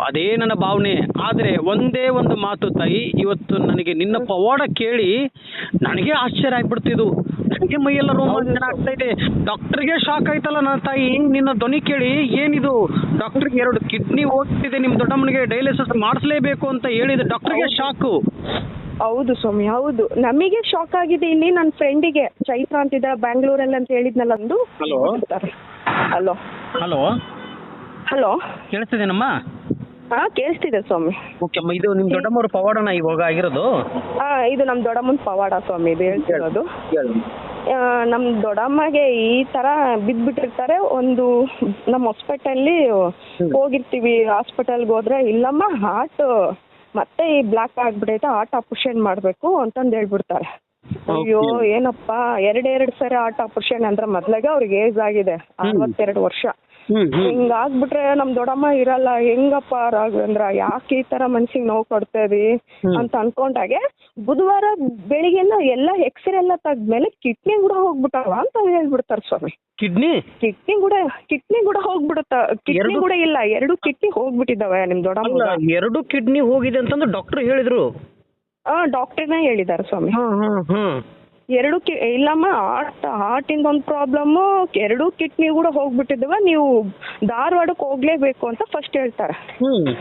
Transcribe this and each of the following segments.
ಅದೇ ನನ್ನ ಭಾವನೆ. ಆದರೆ ಒಂದೇ ಒಂದು ಮಾತು ತಾಯಿ ಇವತ್ತು ನನಗೆ ನಿನ್ನ ಪವಾಡ ಕೇಳಿ ನನಗೆ ಆಶ್ಚರ್ಯ ಆಗ್ಬಿಡ್ತು ಇದು. ನನಗೆ ಮೈಯೆಲ್ಲ ರೋಮಾಂಚನ ಆಗ್ತಾ ಇದೆ. ಡಾಕ್ಟರ್ಗೆ ಶಾಕ್ ಆಯ್ತಲ್ಲ ನನ್ನ ತಾಯಿ. ನಿನ್ನ ಧ್ವನಿ ಕೇಳಿ ಏನಿದು? ಡಾಕ್ಟರ್ಗೆ ಎರಡು ಕಿಡ್ನಿ ಹೋಗ್ತಿದೆ ನಿಮ್ಮ ದೊಡ್ಡಮ್ಮನಿಗೆ ಡಯಾಲಿಸಿಸ್ ಮಾಡಿಸ್ಲೇಬೇಕು ಅಂತ ಹೇಳಿದ ಡಾಕ್ಟರ್ಗೆ ಶಾಕು. ಹೌದು ಸ್ವಾಮಿ ಹೌದು. ನಮಗೆ ಶಾಕ್ ಆಗಿದೆ ಇಲ್ಲಿ ನನ್ನ ಫ್ರೆಂಡಿಗೆ. ಚೈತ್ರ ಅಂತಿದ್ದ ಬ್ಯಾಂಗ್ಳೂರಲ್ಲಿ ಅಂತ ಹೇಳಿದ್ನಲ್ಲ ಅಂದು. ಹಲೋ. ಹಲೋ. ಹಲೋ. ಹಲೋ. ಹಾ ಕೇಳಿಸ್ತಿದೆ ಸ್ವಾಮಿ. ಓಕೆ ಅಮ್ಮ ಇದು ನಿಮ್ಮ ದೊಡ್ಡಮ್ಮವ್ರ ಪವಾಡನ ಇವಾಗ ಆಗಿರೋದು? ಹಾ ಇದು ನಮ್ಮ ದೊಡ್ಡಮ್ಮನ ಪವಾಡ ಸ್ವಾಮಿ ಇದು ಹೇಳ್ತಿರೋದು. ಆ, ನಮ್ಮ ದೊಡ್ಡಮ್ಮಗೆ ಈ ತರ ಬಿದ್ದ್ಬಿಟ್ಟಿರ್ತಾರೆ ಒಂದು ನಮ್ ಹಾಸ್ಪಿಟಲ್ಲಿ ಹೋಗಿರ್ತೀವಿ ಹಾಸ್ಪಿಟಲ್ಗೆ ಹೋದ್ರೆ ಇಲ್ಲಮ್ಮ ಹಾರ್ಟ್ ಮತ್ತೆ ಈ ಬ್ಲಾಕ್ ಆಗ್ಬಿಟ್ಟೈತೆ ಹಾರ್ಟ್ ಆಪರೇಷನ್ ಮಾಡ್ಬೇಕು ಅಂತಂದ್ ಹೇಳ್ಬಿಡ್ತಾರೆ. ಅಯ್ಯೋ ಏನಪ್ಪಾ ಎರಡೆರಡು ಸರಿ ಹಾರ್ಟ್ ಆಪರೇಷನ್ ಅಂದ್ರೆ ಮೊದ್ಲಾಗೆ ಅವ್ರಿಗೆ ಏಜ್ ಆಗಿದೆ ಅರವತ್ತೆರಡು ವರ್ಷ. ಹಿಂಗಾಗ್ಬಿಟ್ರೆ ನಮ್ ದೊಡ್ಡಮ್ಮ ಇರಲ್ಲ ಹೆಂಗಪ್ಪ ರಾಘವೇಂದ್ರ ಯಾಕೆ ಈ ತರ ಮನ್ಸಿಗೆ ನೋವು ಕೊಡ್ತೇವಿ ಅಂತ ಅನ್ಕೊಂಡಾಗೆ ಬುಧವಾರ ಬೆಳಿಗ್ಗೆಲ್ಲ ಎಲ್ಲ ಎಕ್ಸ್ರೇ ಎಲ್ಲ ತೆಗ್ದ್ಮೇಲೆ ಕಿಡ್ನಿ ಕೂಡ ಹೋಗ್ಬಿಟ್ಟವ ಅಂತ ಹೇಳ್ಬಿಡ್ತಾರೆ ಸ್ವಾಮಿ. ಕಿಡ್ನಿ? ಕಿಡ್ನಿ ಕೂಡ ಕಿಡ್ನಿ ಕೂಡ ಹೋಗ್ಬಿಡುತ್ತ ಕಿಡ್ನಿ ಕೂಡ ಇಲ್ಲ ಎರಡು ಕಿಡ್ನಿ ಹೋಗ್ಬಿಟ್ಟಿದ್ದಾವೆ ನಿಮ್ ದೊಡ್ಡಮ್ಮ ಎರಡು ಕಿಡ್ನಿ ಹೋಗಿದೆ ಅಂತಂದ್ರೆ ಡಾಕ್ಟರ್ ಹೇಳಿದ್ರು. ಹಾ ಡಾಕ್ಟರ್ನೇ ಹೇಳಿದ್ದಾರೆ ಸ್ವಾಮಿ. ಎರಡು ಕಿ ಇಲ್ಲಮ್ಮ ಹಾರ್ಟ್ ಹಾರ್ಟಿಂದ ಒಂದು ಪ್ರಾಬ್ಲಮ್ಮು ಎರಡು ಕಿಡ್ನಿ ಕೂಡ ಹೋಗ್ಬಿಟ್ಟಿದ್ದಾವೆ ನೀವು ಧಾರವಾಡಕ್ಕೆ ಹೋಗ್ಲೇಬೇಕು ಅಂತ ಫಸ್ಟ್ ಹೇಳ್ತಾರೆ. ಹ್ಮ್.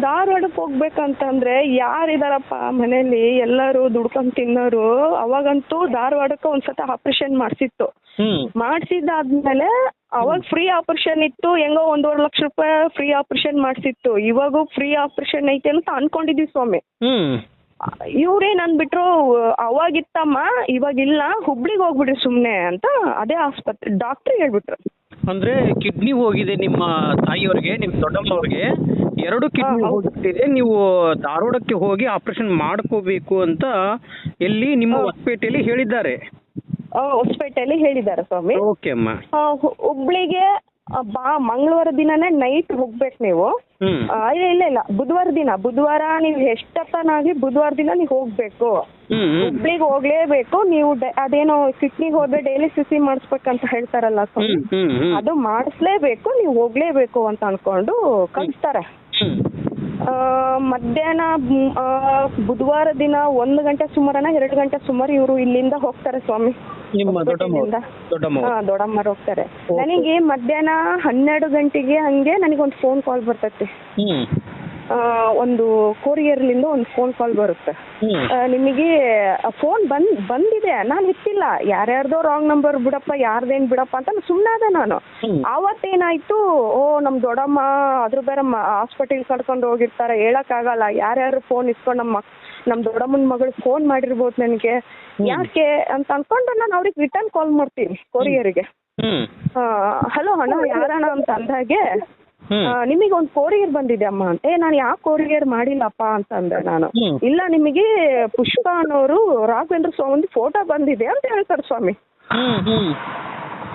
ಧಾರವಾಡಕ್ಕೆ ಹೋಗ್ಬೇಕಂತಂದ್ರೆ ಯಾರಿದಾರಪ್ಪ ಮನೇಲಿ ಎಲ್ಲರೂ ದುಡ್ಕೊಂಡ್ ತಿನ್ನೋರು ಅವಾಗಂತೂ ಧಾರವಾಡಕ್ಕೆ ಒಂದ್ಸತ ಆಪರೇಷನ್ ಮಾಡಿಸಿತ್ತು. ಹ್ಮ್. ಮಾಡಿಸಿದ್ದಾದ್ಮೇಲೆ ಅವಾಗ ಫ್ರೀ ಆಪರೇಷನ್ ಇತ್ತು ಹೆಂಗೋ ಒಂದೂವರೆ ಲಕ್ಷ ರೂಪಾಯಿ ಫ್ರೀ ಆಪರೇಷನ್ ಮಾಡ್ಸಿತ್ತು. ಇವಾಗೂ ಫ್ರೀ ಆಪರೇಷನ್ ಐತೆ ಅಂತ ಅನ್ಕೊಂಡಿದೀವಿ ಸ್ವಾಮಿ. ಹ್ಮ್. ಇವ್ರೇನ್ ಅಂದ್ಬಿಟ್ರು ಅವಾಗಿತ್ತಮ್ಮ ಇವಾಗಿಲ್ಲ ಹುಬ್ಳಿಗೆ ಹೋಗ್ಬಿಡ್ರಿ ಸುಮ್ನೆ ಅಂತ ಅದೇ ಆಸ್ಪತ್ರೆ ಡಾಕ್ಟರ್ ಹೇಳ್ಬಿಟ್ರು. ಅಂದ್ರೆ ಕಿಡ್ನಿ ಹೋಗಿದೆ ನಿಮ್ಮ ತಾಯಿಯವ್ರಿಗೆ ನಿಮ್ಮ ದೊಡ್ಡಮ್ಮವ್ರಿಗೆ. ಎರಡು ಕಿಡ್ನಿ ಹೋಗುತ್ತಿದೆ ಹೋಗ್ತಿದೆ ನೀವು ಧಾರವಾಡಕ್ಕೆ ಹೋಗಿ ಆಪರೇಷನ್ ಮಾಡ್ಕೋಬೇಕು ಅಂತ ಎಲ್ಲಿ ನಿಮ್ಮ ಹೊಸಪೇಟೆಯಲ್ಲಿ ಹೇಳಿದ್ದಾರೆ. ಆ, ಹೊಸಪೇಟೆಯಲ್ಲಿ ಹೇಳಿದ್ದಾರೆ ಸ್ವಾಮಿ. ಓಕೆ ಅಮ್ಮ. ಹುಬ್ಳಿಗೆ ಬಾ ಮಂಗಳವಾರ ದಿನನೇ ನೈಟ್ ಹೋಗ್ಬೇಕು ನೀವು. ಹ್ಮ್. ಆ, ಇಲ್ಲ ಇಲ್ಲ ಇಲ್ಲ. ಬುಧವಾರ ದಿನ. ಬುಧವಾರ ನೀವು ಎಷ್ಟೊತ್ತನಾಗ್ಲಿ ಬುಧವಾರ ದಿನ ನೀವು ಹೋಗ್ಬೇಕು. ಹ್ಮ್ ಹ್ಮ್. ಹುಬ್ಳಿಗೆ ಹೋಗ್ಲೇಬೇಕು. ನೀವು ಡ- ಅದೇನೋ ಕಿಡ್ನಿಗೆ ಹೋದ್ರೆ ಡೈಲಿ ಸಿಸಿ ಮಾಡಿಸ್ಬೇಕಂತ ಹೇಳ್ತಾರಲ್ಲ ಸ್ವಾಮಿ. ಹ್ಮ್ ಹ್ಮ್ ಹ್ಮ್. ಅದು ಮಾಡಿಸ್ಲೇಬೇಕು. ನೀವು ಹೋಗ್ಲೇಬೇಕು ಅಂತ ಅನ್ಕೊಂಡು ಕಳಿಸ್ತಾರೆ. ಹ್ಮ್ ಆ, ಮಧ್ಯಾಹ್ನ ಮ್, ಆ, ಬುಧವಾರ ದಿನ ಒಂದು ಗಂಟೆ ಸುಮಾರನ ಎರಡು ಗಂಟೆ ಸುಮಾರು ಇವರು ಇಲ್ಲಿಂದ ಹೋಗ್ತಾರೆ ಸ್ವಾಮಿ. ನಿಮ್ಮ ದೊಡ್ಡಮ್ಮ ದೊಡ್ಡಮ್ಮ ಹಾ ದೊಡ್ಡಮ್ಮರು ಹೋಗ್ತಾರೆ. ನನಿಗೆ ಮಧ್ಯಾಹ್ನ ಹನ್ನೆರಡು ಗಂಟೆಗೆ ಹಂಗೆ ನನಗೊಂದು ಫೋನ್ ಕಾಲ್ ಬರ್ತೈತಿ. ಹ್ಮ್. ಆ, ಒಂದು ಕೊರಿಯರ್ಲಿಂದ ಒಂದು ಫೋನ್ ಕಾಲ್ ಬರುತ್ತೆ. ಆ, ನಿಮಗೆ ಫೋನ್ ಬಂದ್ ಬಂದಿದೆ. ನಾನು ಎತ್ತಿಲ್ಲ ಯಾರ್ಯಾರ್ದೋ ರಾಂಗ್ ನಂಬರ್ ಬಿಡಪ್ಪ ಯಾರ್ದೇನ್ ಬಿಡಪ್ಪ ಅಂತ ಸುಮ್ಮನಾದೆ ನಾನು. ಅವತ್ತೇನಾಯ್ತು? ಓ ನಮ್ ದೊಡ್ಡಮ್ಮ ಅದ್ರ ಬೇರೆ ಹಾಸ್ಪಿಟಲ್ ಕರ್ಕೊಂಡು ಹೋಗಿರ್ತಾರೆ. ಹೇಳಕ್ಕಾಗಲ್ಲ. ಯಾರ್ಯಾರು ಫೋನ್ ಇಸ್ಕೊಂಡು ನಮ್ಮ ಮಕ್ ನಮ್ ದೊಡ್ಡಮ್ಮನ ಮಗಳು ಫೋನ್ ಮಾಡಿರ್ಬೋದು ನನಗೆ. ಯಾಕೆ ಅಂತ ಅನ್ಕೊಂಡು ನಾನು ಅವ್ರಿಗೆ ರಿಟರ್ನ್ ಕಾಲ್ ಮಾಡ್ತೀನಿ ಕೊರಿಯರ್ಗೆ. ಹಲೋ ಅಣ್ಣ ಯಾರಣ್ಣ? ಅಂತ ಅಂದಾಗೆ ನಿಮಗೆ ಒಂದು ಕೊರಿಯರ್ ಬಂದಿದೆ ಅಮ್ಮ. ಅಂತ ಏ ನಾನು ಯಾಕೆ ಕೊರಿಯರ್ ಮಾಡಿಲ್ಲಪ್ಪ? ಅಂತ ಅಂದೆ ನಾನು. ಇಲ್ಲ ನಿಮಗೆ ಪುಷ್ಪ ಅನ್ನೋರು ರಾಘವೇಂದ್ರ ಸ್ವಾಮಿ ಫೋಟೋ ಬಂದಿದೆ ಅಂತ ಹೇಳ್ತಾರೆ ಸ್ವಾಮಿ.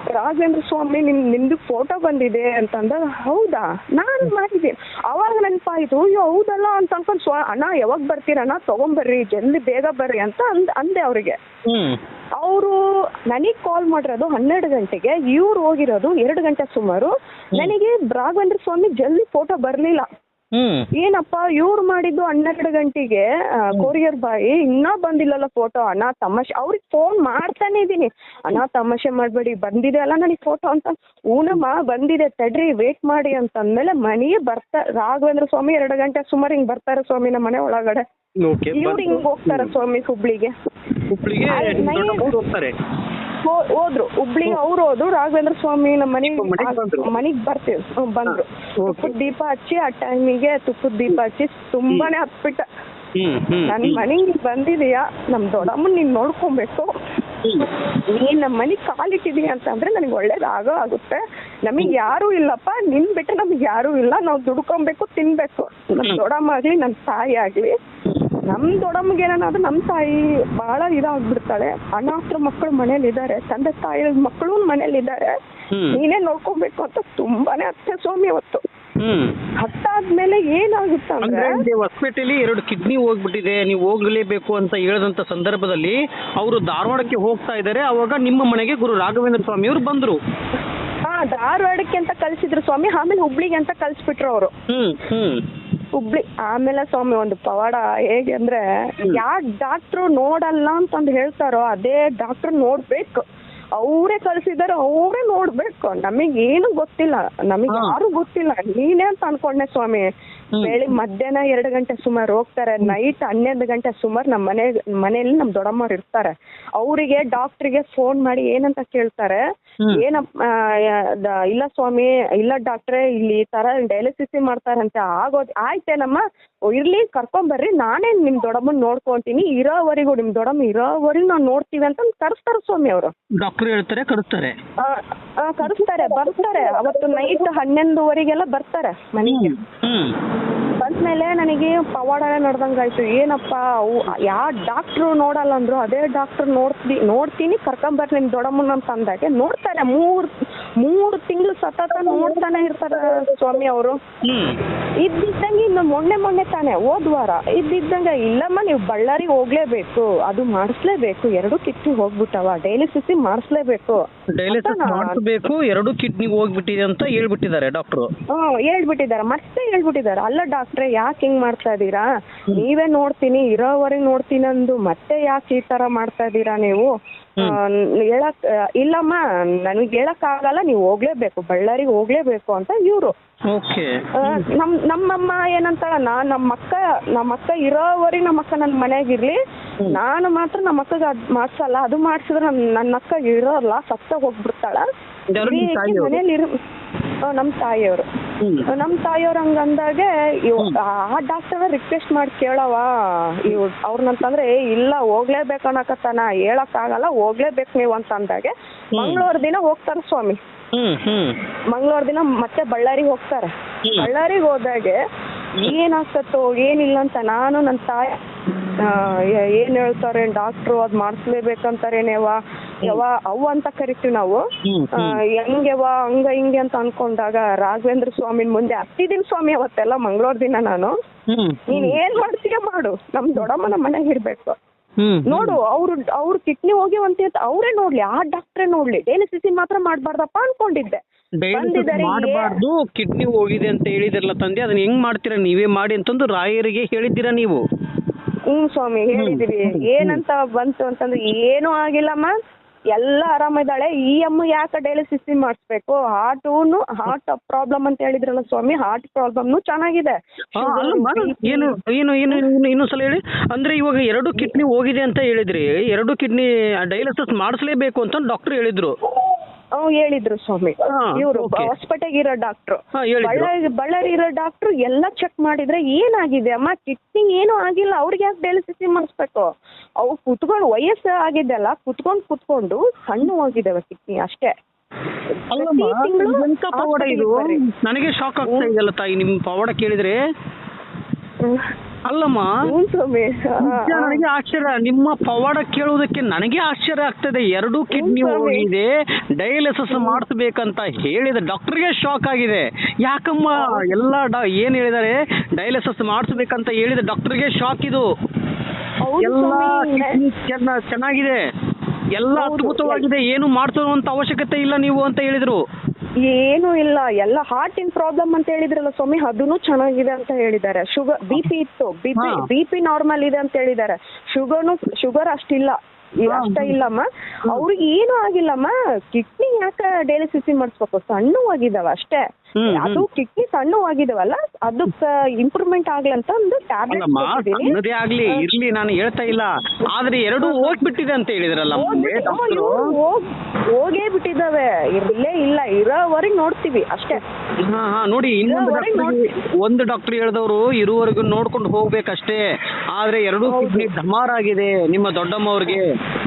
ರಾಘವೇಂದ್ರ ಸ್ವಾಮಿ ನಿಮ್ ನಿಮ್ದು ಫೋಟೋ ಬಂದಿದೆ ಅಂತಂದ ಹೌದಾ? ನಾನು ಮಾಡಿದೆ. ಅವಾಗ ನೆನಪಾಯ್ತು ಅಯ್ಯೋ ಹೌದಲ್ಲ ಅಂತ ಅನ್ಕೊಂಡ್ ಸ್ವ ಅಣ್ಣ ಯಾವಾಗ ಬರ್ತೀರಣ್ಣ ತಗೊಂಬರ್ರಿ ಜಲ್ದಿ ಬೇಗ ಬರ್ರಿ ಅಂತ ಅಂದ್ ಅಂದೆ ಅವ್ರಿಗೆ. ಅವರು ನನಗ್ ಕಾಲ್ ಮಾಡಿರೋದು ಹನ್ನೆರಡು ಗಂಟೆಗೆ ಇವ್ರು ಹೋಗಿರೋದು ಎರಡು ಗಂಟೆ ಸುಮಾರು. ನನಗೆ ರಾಘವೇಂದ್ರ ಸ್ವಾಮಿ ಜಲ್ದಿ ಫೋಟೋ ಬರಲಿಲ್ಲ. ಏನಪ್ಪ ಇವ್ರು ಮಾಡಿದ್ದು ಹನ್ನೆರಡು ಗಂಟೆಗೆ ಕೊರಿಯರ್ ಬಾಯಿ ಇನ್ನೂ ಬಂದಿಲ್ಲಲ್ಲ ಫೋಟೋ ಅಣ್ಣ ತಮಾಷೆ ಅವ್ರಿಗೆ ಫೋನ್ ಮಾಡ್ತಾನೆ ಇದ್ದೀನಿ ಅಣ್ಣ ತಮಾಷೆ ಮಾಡಬೇಡಿ ಬಂದಿದೆ ಅಲ್ಲ ನನಗೆ ಫೋಟೋ ಅಂತ. ಊನಮ್ಮ ಬಂದಿದೆ ತಡ್ರಿ ವೇಟ್ ಮಾಡಿ ಅಂತ ಅಂದ್ಮೇಲೆ ಮನೆಗೆ ಬರ್ತಾ ರಾಘವೇಂದ್ರ ಸ್ವಾಮಿ ಎರಡು ಗಂಟೆ ಸುಮಾರು ಹಿಂಗ್ ಬರ್ತಾರೆ ಸ್ವಾಮಿ ನಮ್ಮ ಮನೆ ಒಳಗಡೆ. ಇವ್ರು ಹಿಂಗ್ ಹೋಗ್ತಾರೆ ಸ್ವಾಮಿ ಹುಬ್ಳಿಗೆ. ಹೋದ್ರು. ಹುಬ್ಳಿ ಅವ್ರು ಹೋದ್ರು. ರಾಘವೇಂದ್ರ ಸ್ವಾಮಿ ನಮ್ಮ ಮನೆಗ್ ಮನೆಗೆ ಬರ್ತೀವಿ. ಬಂದ್ರು. ತುಪ್ಪದ ದೀಪ ಹಚ್ಚಿ ಆ ಟೈಮಿಗೆ ತುಪ್ಪದ ದೀಪ ಹಚ್ಚಿ ತುಂಬಾನೇ ಹತ್ಬಿಟ್ಟ. ನನ್. ಮನೆಗೆ ಬಂದಿದೀಯಾ? ನಮ್ ದೊಡ್ಡಮ್ಮನ್ ನೀನ್ ನೋಡ್ಕೊಬೇಕು. ನೀನ್ ನಮ್ಮ ಮನೆಗ್ ಕಾಲಿಟ್ಟಿದೀಯ ಅಂತಂದ್ರೆ ನನಗೆ ಒಳ್ಳೇದಾಗೋ ಆಗುತ್ತೆ. ನಮಗ್ ಯಾರು ಇಲ್ಲಪ್ಪ. ನಿನ್ ಬಿಟ್ಟು ನಮ್ಗೆ ಯಾರು ಇಲ್ಲ. ನಾವು ದುಡ್ಕೊಬೇಕು ತಿನ್ಬೇಕು. ನಮ್ ದೊಡ್ಡಮ್ಮ ಆಗ್ಲಿ ನನ್ ತಾಯಿ ಆಗ್ಲಿ. ನಮ್ ದೊಡ್ಡಮ್ಮಗೆ ಏನಾದ್ರು ನಮ್ ತಾಯಿ ಬಹಳ ಇದಾಗ್ಬಿಡ್ತಾಳೆ. ಅನಾಥರ ಮಕ್ಕಳು ಮನೇಲಿ ಇದ್ದಾರೆ ತಂದೆ ತಾಯಿ ಮಕ್ಕಳು ಮನೇಲಿ ಇದ್ದಾರೆ. ನೀನೇ ನೋಡ್ಕೊಬೇಕು ಅಂತ ತುಂಬಾನೇ ಅತ್ತೆ ಸ್ವಾಮಿ ಅವತ್ತು. ಹತ್ತಾದ್ಮೇಲೆ ಏನಾಗುತ್ತೆ ಅಂದ್ರೆ ಹೊಸಪೇಟೆಲಿ ಎರಡು ಕಿಡ್ನಿ ಹೋಗ್ಬಿಟ್ಟಿದೆ. ನೀವು ಹೋಗ್ಲೇಬೇಕು ಅಂತ ಹೇಳಿದಂತ ಸಂದರ್ಭದಲ್ಲಿ ಅವರು ಧಾರವಾಡಕ್ಕೆ ಹೋಗ್ತಾ ಇದ್ದಾರೆ. ಅವಾಗ ನಿಮ್ಮ ಮನೆಗೆ ಗುರು ರಾಘವೇಂದ್ರ ಸ್ವಾಮಿ ಅವ್ರು ಬಂದ್ರು. ಹಾ ಧಾರವಾಡಕ್ಕೆ ಅಂತ ಕಳ್ಸಿದ್ರು ಸ್ವಾಮಿ. ಆಮೇಲೆ ಹುಬ್ಳಿಗೆ ಅಂತ ಕಳ್ಸಿಬಿಟ್ರು ಅವರು. ಹ್ಮ್ ಹ್ಮ್. ಹುಬ್ಳಿ ಆಮೇಲೆ ಸ್ವಾಮಿ ಒಂದು ಪವಾಡ ಹೇಗೆ ಅಂದ್ರೆ ಯಾವ ಡಾಕ್ಟ್ರು ನೋಡಲ್ಲ ಅಂತಂದು ಹೇಳ್ತಾರೋ ಅದೇ ಡಾಕ್ಟರ್ ನೋಡ್ಬೇಕು. ಅವರೇ ಕಳ್ಸಿದಾರೆ ಅವರೇ ನೋಡ್ಬೇಕು. ಏನು ಗೊತ್ತಿಲ್ಲ. ನಮಗೆ ಯಾರು ಗೊತ್ತಿಲ್ಲ. ನೀನೇ ಅಂತ ಅನ್ಕೊಂಡೆ ಸ್ವಾಮಿ. ಬೆಳಿ ಬೆಳಿಗ್ಗೆ ಮಧ್ಯಾಹ್ನ ಎರಡು ಗಂಟೆ ಸುಮಾರು ಹೋಗ್ತಾರೆ. ನೈಟ್ ಹನ್ನೆರಡು ಗಂಟೆ ಸುಮಾರು ನಮ್ಮ ಮನೆ ಮನೆಯಲ್ಲಿ ನಮ್ಮ ದೊಡ್ಡಮ್ಮವ್ರು ಇರ್ತಾರೆ. ಅವರಿಗೆ ಡಾಕ್ಟ್ರಿಗೆ ಫೋನ್ ಮಾಡಿ ಏನಂತ ಕೇಳ್ತಾರೆ. ಏನಪ್ಪ ಇಲ್ಲ ಸ್ವಾಮಿ ಇಲ್ಲ ಡಾಕ್ಟ್ರೇ ಇಲ್ಲಿ ತರ ಡಯಾಲಿಸಿಸ್ ಮಾಡ್ತಾರಂತೆ ಆಗೋದ್ ಆಯ್ತೇನಮ್ಮ? ಇರ್ಲಿ ಕರ್ಕೊಂಬರ್ರಿ ನಾನೇ ನಿಮ್ಮ ದೊಡಮ್ಮನ್ ನೋಡ್ಕೊಂತೀನಿ. ಇರೋವರೆಗೂ ನಿಮ್ಮ ದೊಡಮ್ಮ ಇರೋವರೆಗೂ ನಾವ್ ನೋಡ್ತೀವಿ ಅಂತ ಕರೆಸ್ತಾರೆ ಸ್ವಾಮಿ ಅವರು. ಡಾಕ್ಟರ್ ಹೇಳ್ತಾರೆ ಕರ್ಸ್ತಾರೆ. ಕರೆಸ್ತಾರೆ ಬರ್ತಾರೆ. ಅವತ್ತು ನೈಟ್ ಹನ್ನೊಂದುವರೆಗೆಲ್ಲ ಬರ್ತಾರೆ ಮನೆಗೆ. ಬಂದ್ಮೇಲೆ ನನಗೆ ಪವಾಡನೇ ನಡ್ದಂಗಾಯ್ತು. ಏನಪ್ಪ ಅವು ಯಾವ ಡಾಕ್ಟ್ರು ನೋಡಲ್ಲ ಅಂದ್ರು ಅದೇ ಡಾಕ್ಟರ್ ನೋಡ್ತೀನಿ ನೋಡ್ತೀನಿ ಕರ್ಕೊಂಬರ್ ನಿಮ್ಮ ದೊಡ್ಡಮ್ಮನ ಅಂತ ಅಂದಾಗೆ ನೋಡ್ತಾರೆ. ಮೂರು ಮೂರು ತಿಂಗಳು ಸತತ ನೋಡ್ತಾನೆ ಇರ್ತಾರೆ ಸ್ವಾಮಿ ಅವರು. ಇದ್ದಿದ್ದಂಗೆ ಇನ್ನು ಮೊನ್ನೆ ಮೊನ್ನೆ ತಾನೆ ಹೋದ್ ವಾರ ಇದ್ದಿದ್ದಂಗೆ ಇಲ್ಲಮ್ಮ ನೀವು ಬಳ್ಳಾರಿ ಹೋಗ್ಲೇಬೇಕು ಅದು ಮಾಡಿಸ್ಲೇಬೇಕು ಎರಡು ಕಿಟ್ಟಿ ಹೋಗ್ಬಿಟ್ಟವ ಡೈಲಿಸಿಸ್ ಮಾಡಿಸ್ಲೇಬೇಕು. ಡಯಾಲಿಸಿಸ್ ಮಾಡಿಸ್ಬೇಕು ಎರಡು ಕಿಡ್ನಿಗೆ ಹೋಗ್ಬಿಟ್ಟಿದೆ ಅಂತ ಹೇಳ್ಬಿಟ್ಟಿದ್ದಾರೆ ಡಾಕ್ಟರ್. ಹ್ಮ್ ಹೇಳ್ಬಿಟ್ಟಿದ್ದಾರೆ ಮತ್ತೆ ಹೇಳ್ಬಿಟ್ಟಿದ್ದಾರೆ. ಅಲ್ಲ ಡಾಕ್ಟ್ರೆ ಯಾಕೆ ಹಿಂಗ್ ಮಾಡ್ತಾ ಇದ್ದೀರಾ? ನೀವೇ ನೋಡ್ತೀನಿ ಇರೋವರೆಗೆ ನೋಡ್ತೀನಿ ಅಂದು ಮತ್ತೆ ಯಾಕೆ ಈ ತರ ಮಾಡ್ತಾ ಇದ್ದೀರಾ ನೀವು? ಹೇಳಕ್ ಇಲ್ಲಮ್ಮ ನನಗೆ ಹೇಳಕ್ ಆಗಲ್ಲ ನೀವು ಹೋಗ್ಲೇಬೇಕು ಬಳ್ಳಾರಿಗೆ ಹೋಗ್ಲೇಬೇಕು ಅಂತ ಇವ್ರು. ನಮ್ ನಮ್ಮಮ್ಮ ಏನಂತಾಳ ನಾ ನಮ್ಮ ಅಕ್ಕ ನಮ್ಮ ಅಕ್ಕ ಇರೋವರೆಗೆ ನಮ್ಮ ಅಕ್ಕ ನನ್ನ ಮನೆಯಾಗಿರ್ಲಿ ನಾನು ಮಾತ್ರ ನಮ್ಮ ಅಕ್ಕಗೆ ಅದ್ ಮಾಡ್ಸಲ್ಲ. ಅದು ಮಾಡ್ಸಿದ್ರೆ ನನ್ ನನ್ನ ಅಕ್ಕ ಇರೋಲ್ಲ ಸತ್ತ ಹೋಗ್ಬಿಡ್ತಾಳ. ನಿಮ್ ಮನೇಲಿ ಇರು ಆ, ನಮ್ಮ ತಾಯಿಯವರು. ನಮ್ ನಮ್ಮ ತಾಯಿಯವ್ರು ಹಂಗಂದಾಗೆ ಇವ್ ಆ ಡಾಕ್ಟರ್ ರಿಕ್ವೆಸ್ಟ್ ಮಾಡಿ ಕೇಳವ ಇವ್ ಅವ್ರನ್ನಂತಂದ್ರೆ ಏ ಇಲ್ಲ ಹೋಗ್ಲೇಬೇಕು ಅನ್ನಕತ್ತಾನ. ಹೇಳಕ್ಕಾಗಲ್ಲ ಹೋಗ್ಲೇಬೇಕು ನೀವು ಅಂತ ಅಂದಾಗೆ. ಮಂಗಳವಾರ ದಿನ ಹೋಗ್ತಾರ ಸ್ವಾಮಿ. ಹ್ಮ್ ಹ್ಮ್. ಮಂಗಳವಾರ ದಿನ ಮತ್ತೆ ಬಳ್ಳಾರಿಗೆ ಹೋಗ್ತಾರೆ. ಬಳ್ಳಾರಿಗೆ ಹೋದಾಗೆ ಏನಾಗ್ತತ್ತೋ ಏನಿಲ್ಲ ಅಂತ ನಾನು ನನ್ನ ತಾಯಿ ಏನ್ ಹೇಳ್ತಾರೆ ಡಾಕ್ಟ್ರು ಅದ್ ಮಾಡಿಸ್ಲೇಬೇಕಂತಾರೇನೇವ ಯವ ಅವ್ ಅಂತ ಕರಿತೀವಿ ನಾವು. ಹೆಂಗೆವ ಹಂಗ ಹಿಂಗೆ ಅಂತ ಅನ್ಕೊಂಡಾಗ ರಾಘವೇಂದ್ರ ಸ್ವಾಮಿನ ಮುಂದೆ ಹತ್ತಿದೀನಿ ಸ್ವಾಮಿ ಅವತ್ತೆಲ್ಲ ಮಂಗಳೂರ್ ದಿನ ನಾನು. ನೀನ್ ಏನ್ ಮಾಡ್ತೀಯ ಮಾಡು ನಮ್ ದೊಡ್ಡಮ್ಮನ ಮನೆಗೆ ಇರ್ಬೇಕು. ನೋಡು ಅವ್ರು ಅವ್ರ ಕಿಡ್ನಿ ಹೋಗಿ ಅಂತ ಅವರೇ ನೋಡ್ಲಿ ಆ ಡಾಕ್ಟ್ರೇ ನೋಡ್ಲಿ. ಡಯಾಲಿಸಿಸ್ ಮಾತ್ರ ಮಾಡ್ಬಾರ್ದಪ್ಪ ಅನ್ಕೊಂಡಿದ್ದೆ. ಮಾಡಬಾರ್ದು ಕಿಡ್ನಿ ಹೋಗಿದೆ ಅಂತ ಹೇಳಿದ್ರಲ್ಲ ತಂದೆ ಅದನ್ನ ಹೆಂಗ್ ಮಾಡ್ತೀರಾ? ನೀವೇ ಮಾಡಿ ಅಂತಂದು ರಾಯರಿಗೆ ಹೇಳಿದ್ದೀರಾ ನೀವು? ಹ್ಮ್ ಸ್ವಾಮಿ ಹೇಳಿದಿರಿ ಏನಂತ ಬಂತು ಅಂತಂದ್ರೆ ಏನೂ ಆಗಿಲ್ಲಮ್ಮ ಎಲ್ಲ ಆರಾಮಿದ್ದಾಳೆ. ಈ ಅಮ್ಮ ಯಾಕೆ ಡಯಾಲಿಸಿಸ್ ಮಾಡಿಸ್ಬೇಕು? ಹಾರ್ಟ್ ಹಾರ್ಟ್ ಪ್ರಾಬ್ಲಮ್ ಅಂತ ಹೇಳಿದ್ರಲ್ಲ ಸ್ವಾಮಿ ಹಾರ್ಟ್ ಪ್ರಾಬ್ಲಮ್ನು ಚೆನ್ನಾಗಿದೆ. ಏನು ಏನು ಏನು ಏನು ಇನ್ನೊಂದ್ಸಲ ಹೇಳಿ. ಅಂದ್ರೆ ಇವಾಗ ಎರಡು ಕಿಡ್ನಿ ಹೋಗಿದೆ ಅಂತ ಹೇಳಿದ್ರಿ. ಎರಡು ಕಿಡ್ನಿ ಡಯಾಲಿಸಿಸ್ ಮಾಡಿಸ್ಲೇಬೇಕು ಅಂತ ಡಾಕ್ಟರ್ ಹೇಳಿದ್ರು. ಹ್ಮ್ ಹೇಳಿದ್ರು ಸ್ವಾಮಿ. ಇವರು ಹೊಸಪೇಟೆಗಿರೋ ಹೊಸಪೇಟೆಗೆ ಇರೋ ಡಾಕ್ಟ್ರು ಬಳ್ಳಾರಿ ಬಳ್ಳಾರಿ ಇರೋ ಡಾಕ್ಟ್ರು ಎಲ್ಲ ಚೆಕ್ ಮಾಡಿದ್ರೆ ಏನಾಗಿದೆ? ಅಮ್ಮ ಕಿಡ್ನಿ ಏನು ಆಗಿಲ್ಲ. ಅವ್ರಿಗೆ ಯಾಕೆ ಡಯಾಲಿಸಿಸ್ ಮಾಡಿಸ್ಬೇಕು? ಅವು ಕುತ್ಕೊಂಡು ವಯಸ್ಸು ಆಗಿದ್ದೆಲ್ಲ ಕುತ್ಕೊಂಡು ಕುತ್ಕೊಂಡು ಸಣ್ಣ ಹೋಗಿದ್ದಾವೆ ಕಿಡ್ನಿ ಅಷ್ಟೇ. ನನಗೆ ಶಾಕ್ ಆಗ್ತಾ ಇದೆಯಲ್ಲ ತಾಯಿ ನಿಮ್ ಪವಾಡ ಕೇಳಿದ್ರೆ. ಅಲ್ಲಮ್ಮ ನನಗೆ ಆಶ್ಚರ್ಯ. ನಿಮ್ಮ ಪವಾಡ ಕೇಳುವುದಕ್ಕೆ ನನಗೆ ಆಶ್ಚರ್ಯ ಆಗ್ತದೆ. ಎರಡು ಕಿಡ್ನಿ ಇದೆ ಹೋಗಿದೆ ಡಯಾಲಿಸಿಸ್ ಮಾಡಿಸ್ಬೇಕಂತ ಹೇಳಿದ. ಡಾಕ್ಟರ್ಗೆ ಶಾಕ್ ಆಗಿದೆ. ಯಾಕಮ್ಮ ಎಲ್ಲ ಡಾ ಏನ್ ಹೇಳಿದಾರೆ ಡಯಾಲಿಸಿಸ್ ಮಾಡಿಸ್ಬೇಕಂತ ಹೇಳಿದ. ಡಾಕ್ಟರ್ಗೆ ಶಾಕ್ ಇದು. ಎಲ್ಲ ಕಿಡ್ನಿ ಚೆನ್ನಾಗಿದೆ. ಎಲ್ಲ ಅದ್ಭುತವಾಗಿದೆ. ಏನು ಮಾಡಿಸುವಂತ ಅವಶ್ಯಕತೆ ಇಲ್ಲ ನೀವು ಅಂತ ಹೇಳಿದ್ರು. ಏನೂ ಇಲ್ಲ. ಎಲ್ಲ ಇನ್ ಪ್ರಾಬ್ಲಮ್ ಅಂತ ಹೇಳಿದ್ರಲ್ಲ ಸ್ವಾಮಿ ಅದನ್ನು ಚೆನ್ನಾಗಿದೆ ಅಂತ ಹೇಳಿದ್ದಾರೆ. ಶುಗರ್ ಬಿ ಪಿ ಇತ್ತು. B P. B P normal ಇದೆ ಅಂತ ಹೇಳಿದ್ದಾರೆ. ಶುಗರ್ನು ಶುಗರ್ ಅಷ್ಟಿಲ್ಲ. ಅಷ್ಟ ಇಲ್ಲಮ್ಮ. ಅವ್ರಿಗೆ ಏನು ಆಗಿಲ್ಲಮ್ಮ. ಕಿಡ್ನಿ ಯಾಕೆ ಡಯಾಲಿಸಿಸ್ ಮಾಡಿಸ್ಬೇಕು? ಸಣ್ಣವಾಗಿದ್ದಾವೆ ಅಷ್ಟೇ. ಅದು ಕಿಡ್ನಿ ಆಗಿದವಲ್ಲ ಅದಕ್ಕೆ ಇಂಪ್ರೂವ್ಮೆಂಟ್ ಆಗ್ಲಂತ ಒಂದು ಟ್ಯಾಬ್ಲೆಟ್ ಅಲ್ಲಮ್ಮ ಆಗ್ಲಿ ಇರ್ಲಿ ನಾನು ಹೇಳ್ತಾ ಇಲ್ಲ. ಆದ್ರೆ ಎರಡು ಹೋಗ್ಬಿಟ್ಟಿದೆ ಅಂತ ಹೇಳಿದ್ರಲ್ಲ ಡಾಕ್ಟ್ರು. ಹೋಗೇ ಬಿಟ್ಟಿದ್ದಾವೆ. ಇರ್ಲೇ ಇಲ್ಲ ಇರೋವರೆಗೆ ನೋಡ್ತೀವಿ ಅಷ್ಟೇ. ಹಾ ಹಾ ನೋಡಿ ಇನ್ನೊಂದು ಒಂದು ಡಾಕ್ಟರ್ ಹೇಳಿದವರು ಇರುವವರೆಗೂ ನೋಡ್ಕೊಂಡು ಹೋಗ್ಬೇಕಷ್ಟೇ. ಆದ್ರೆ ಎರಡು ಕಿಡ್ನಿ ಧಮಾರಾಗಿದೆ ನಿಮ್ಮ ದೊಡ್ಡಮ್ಮವ್ರಿಗೆ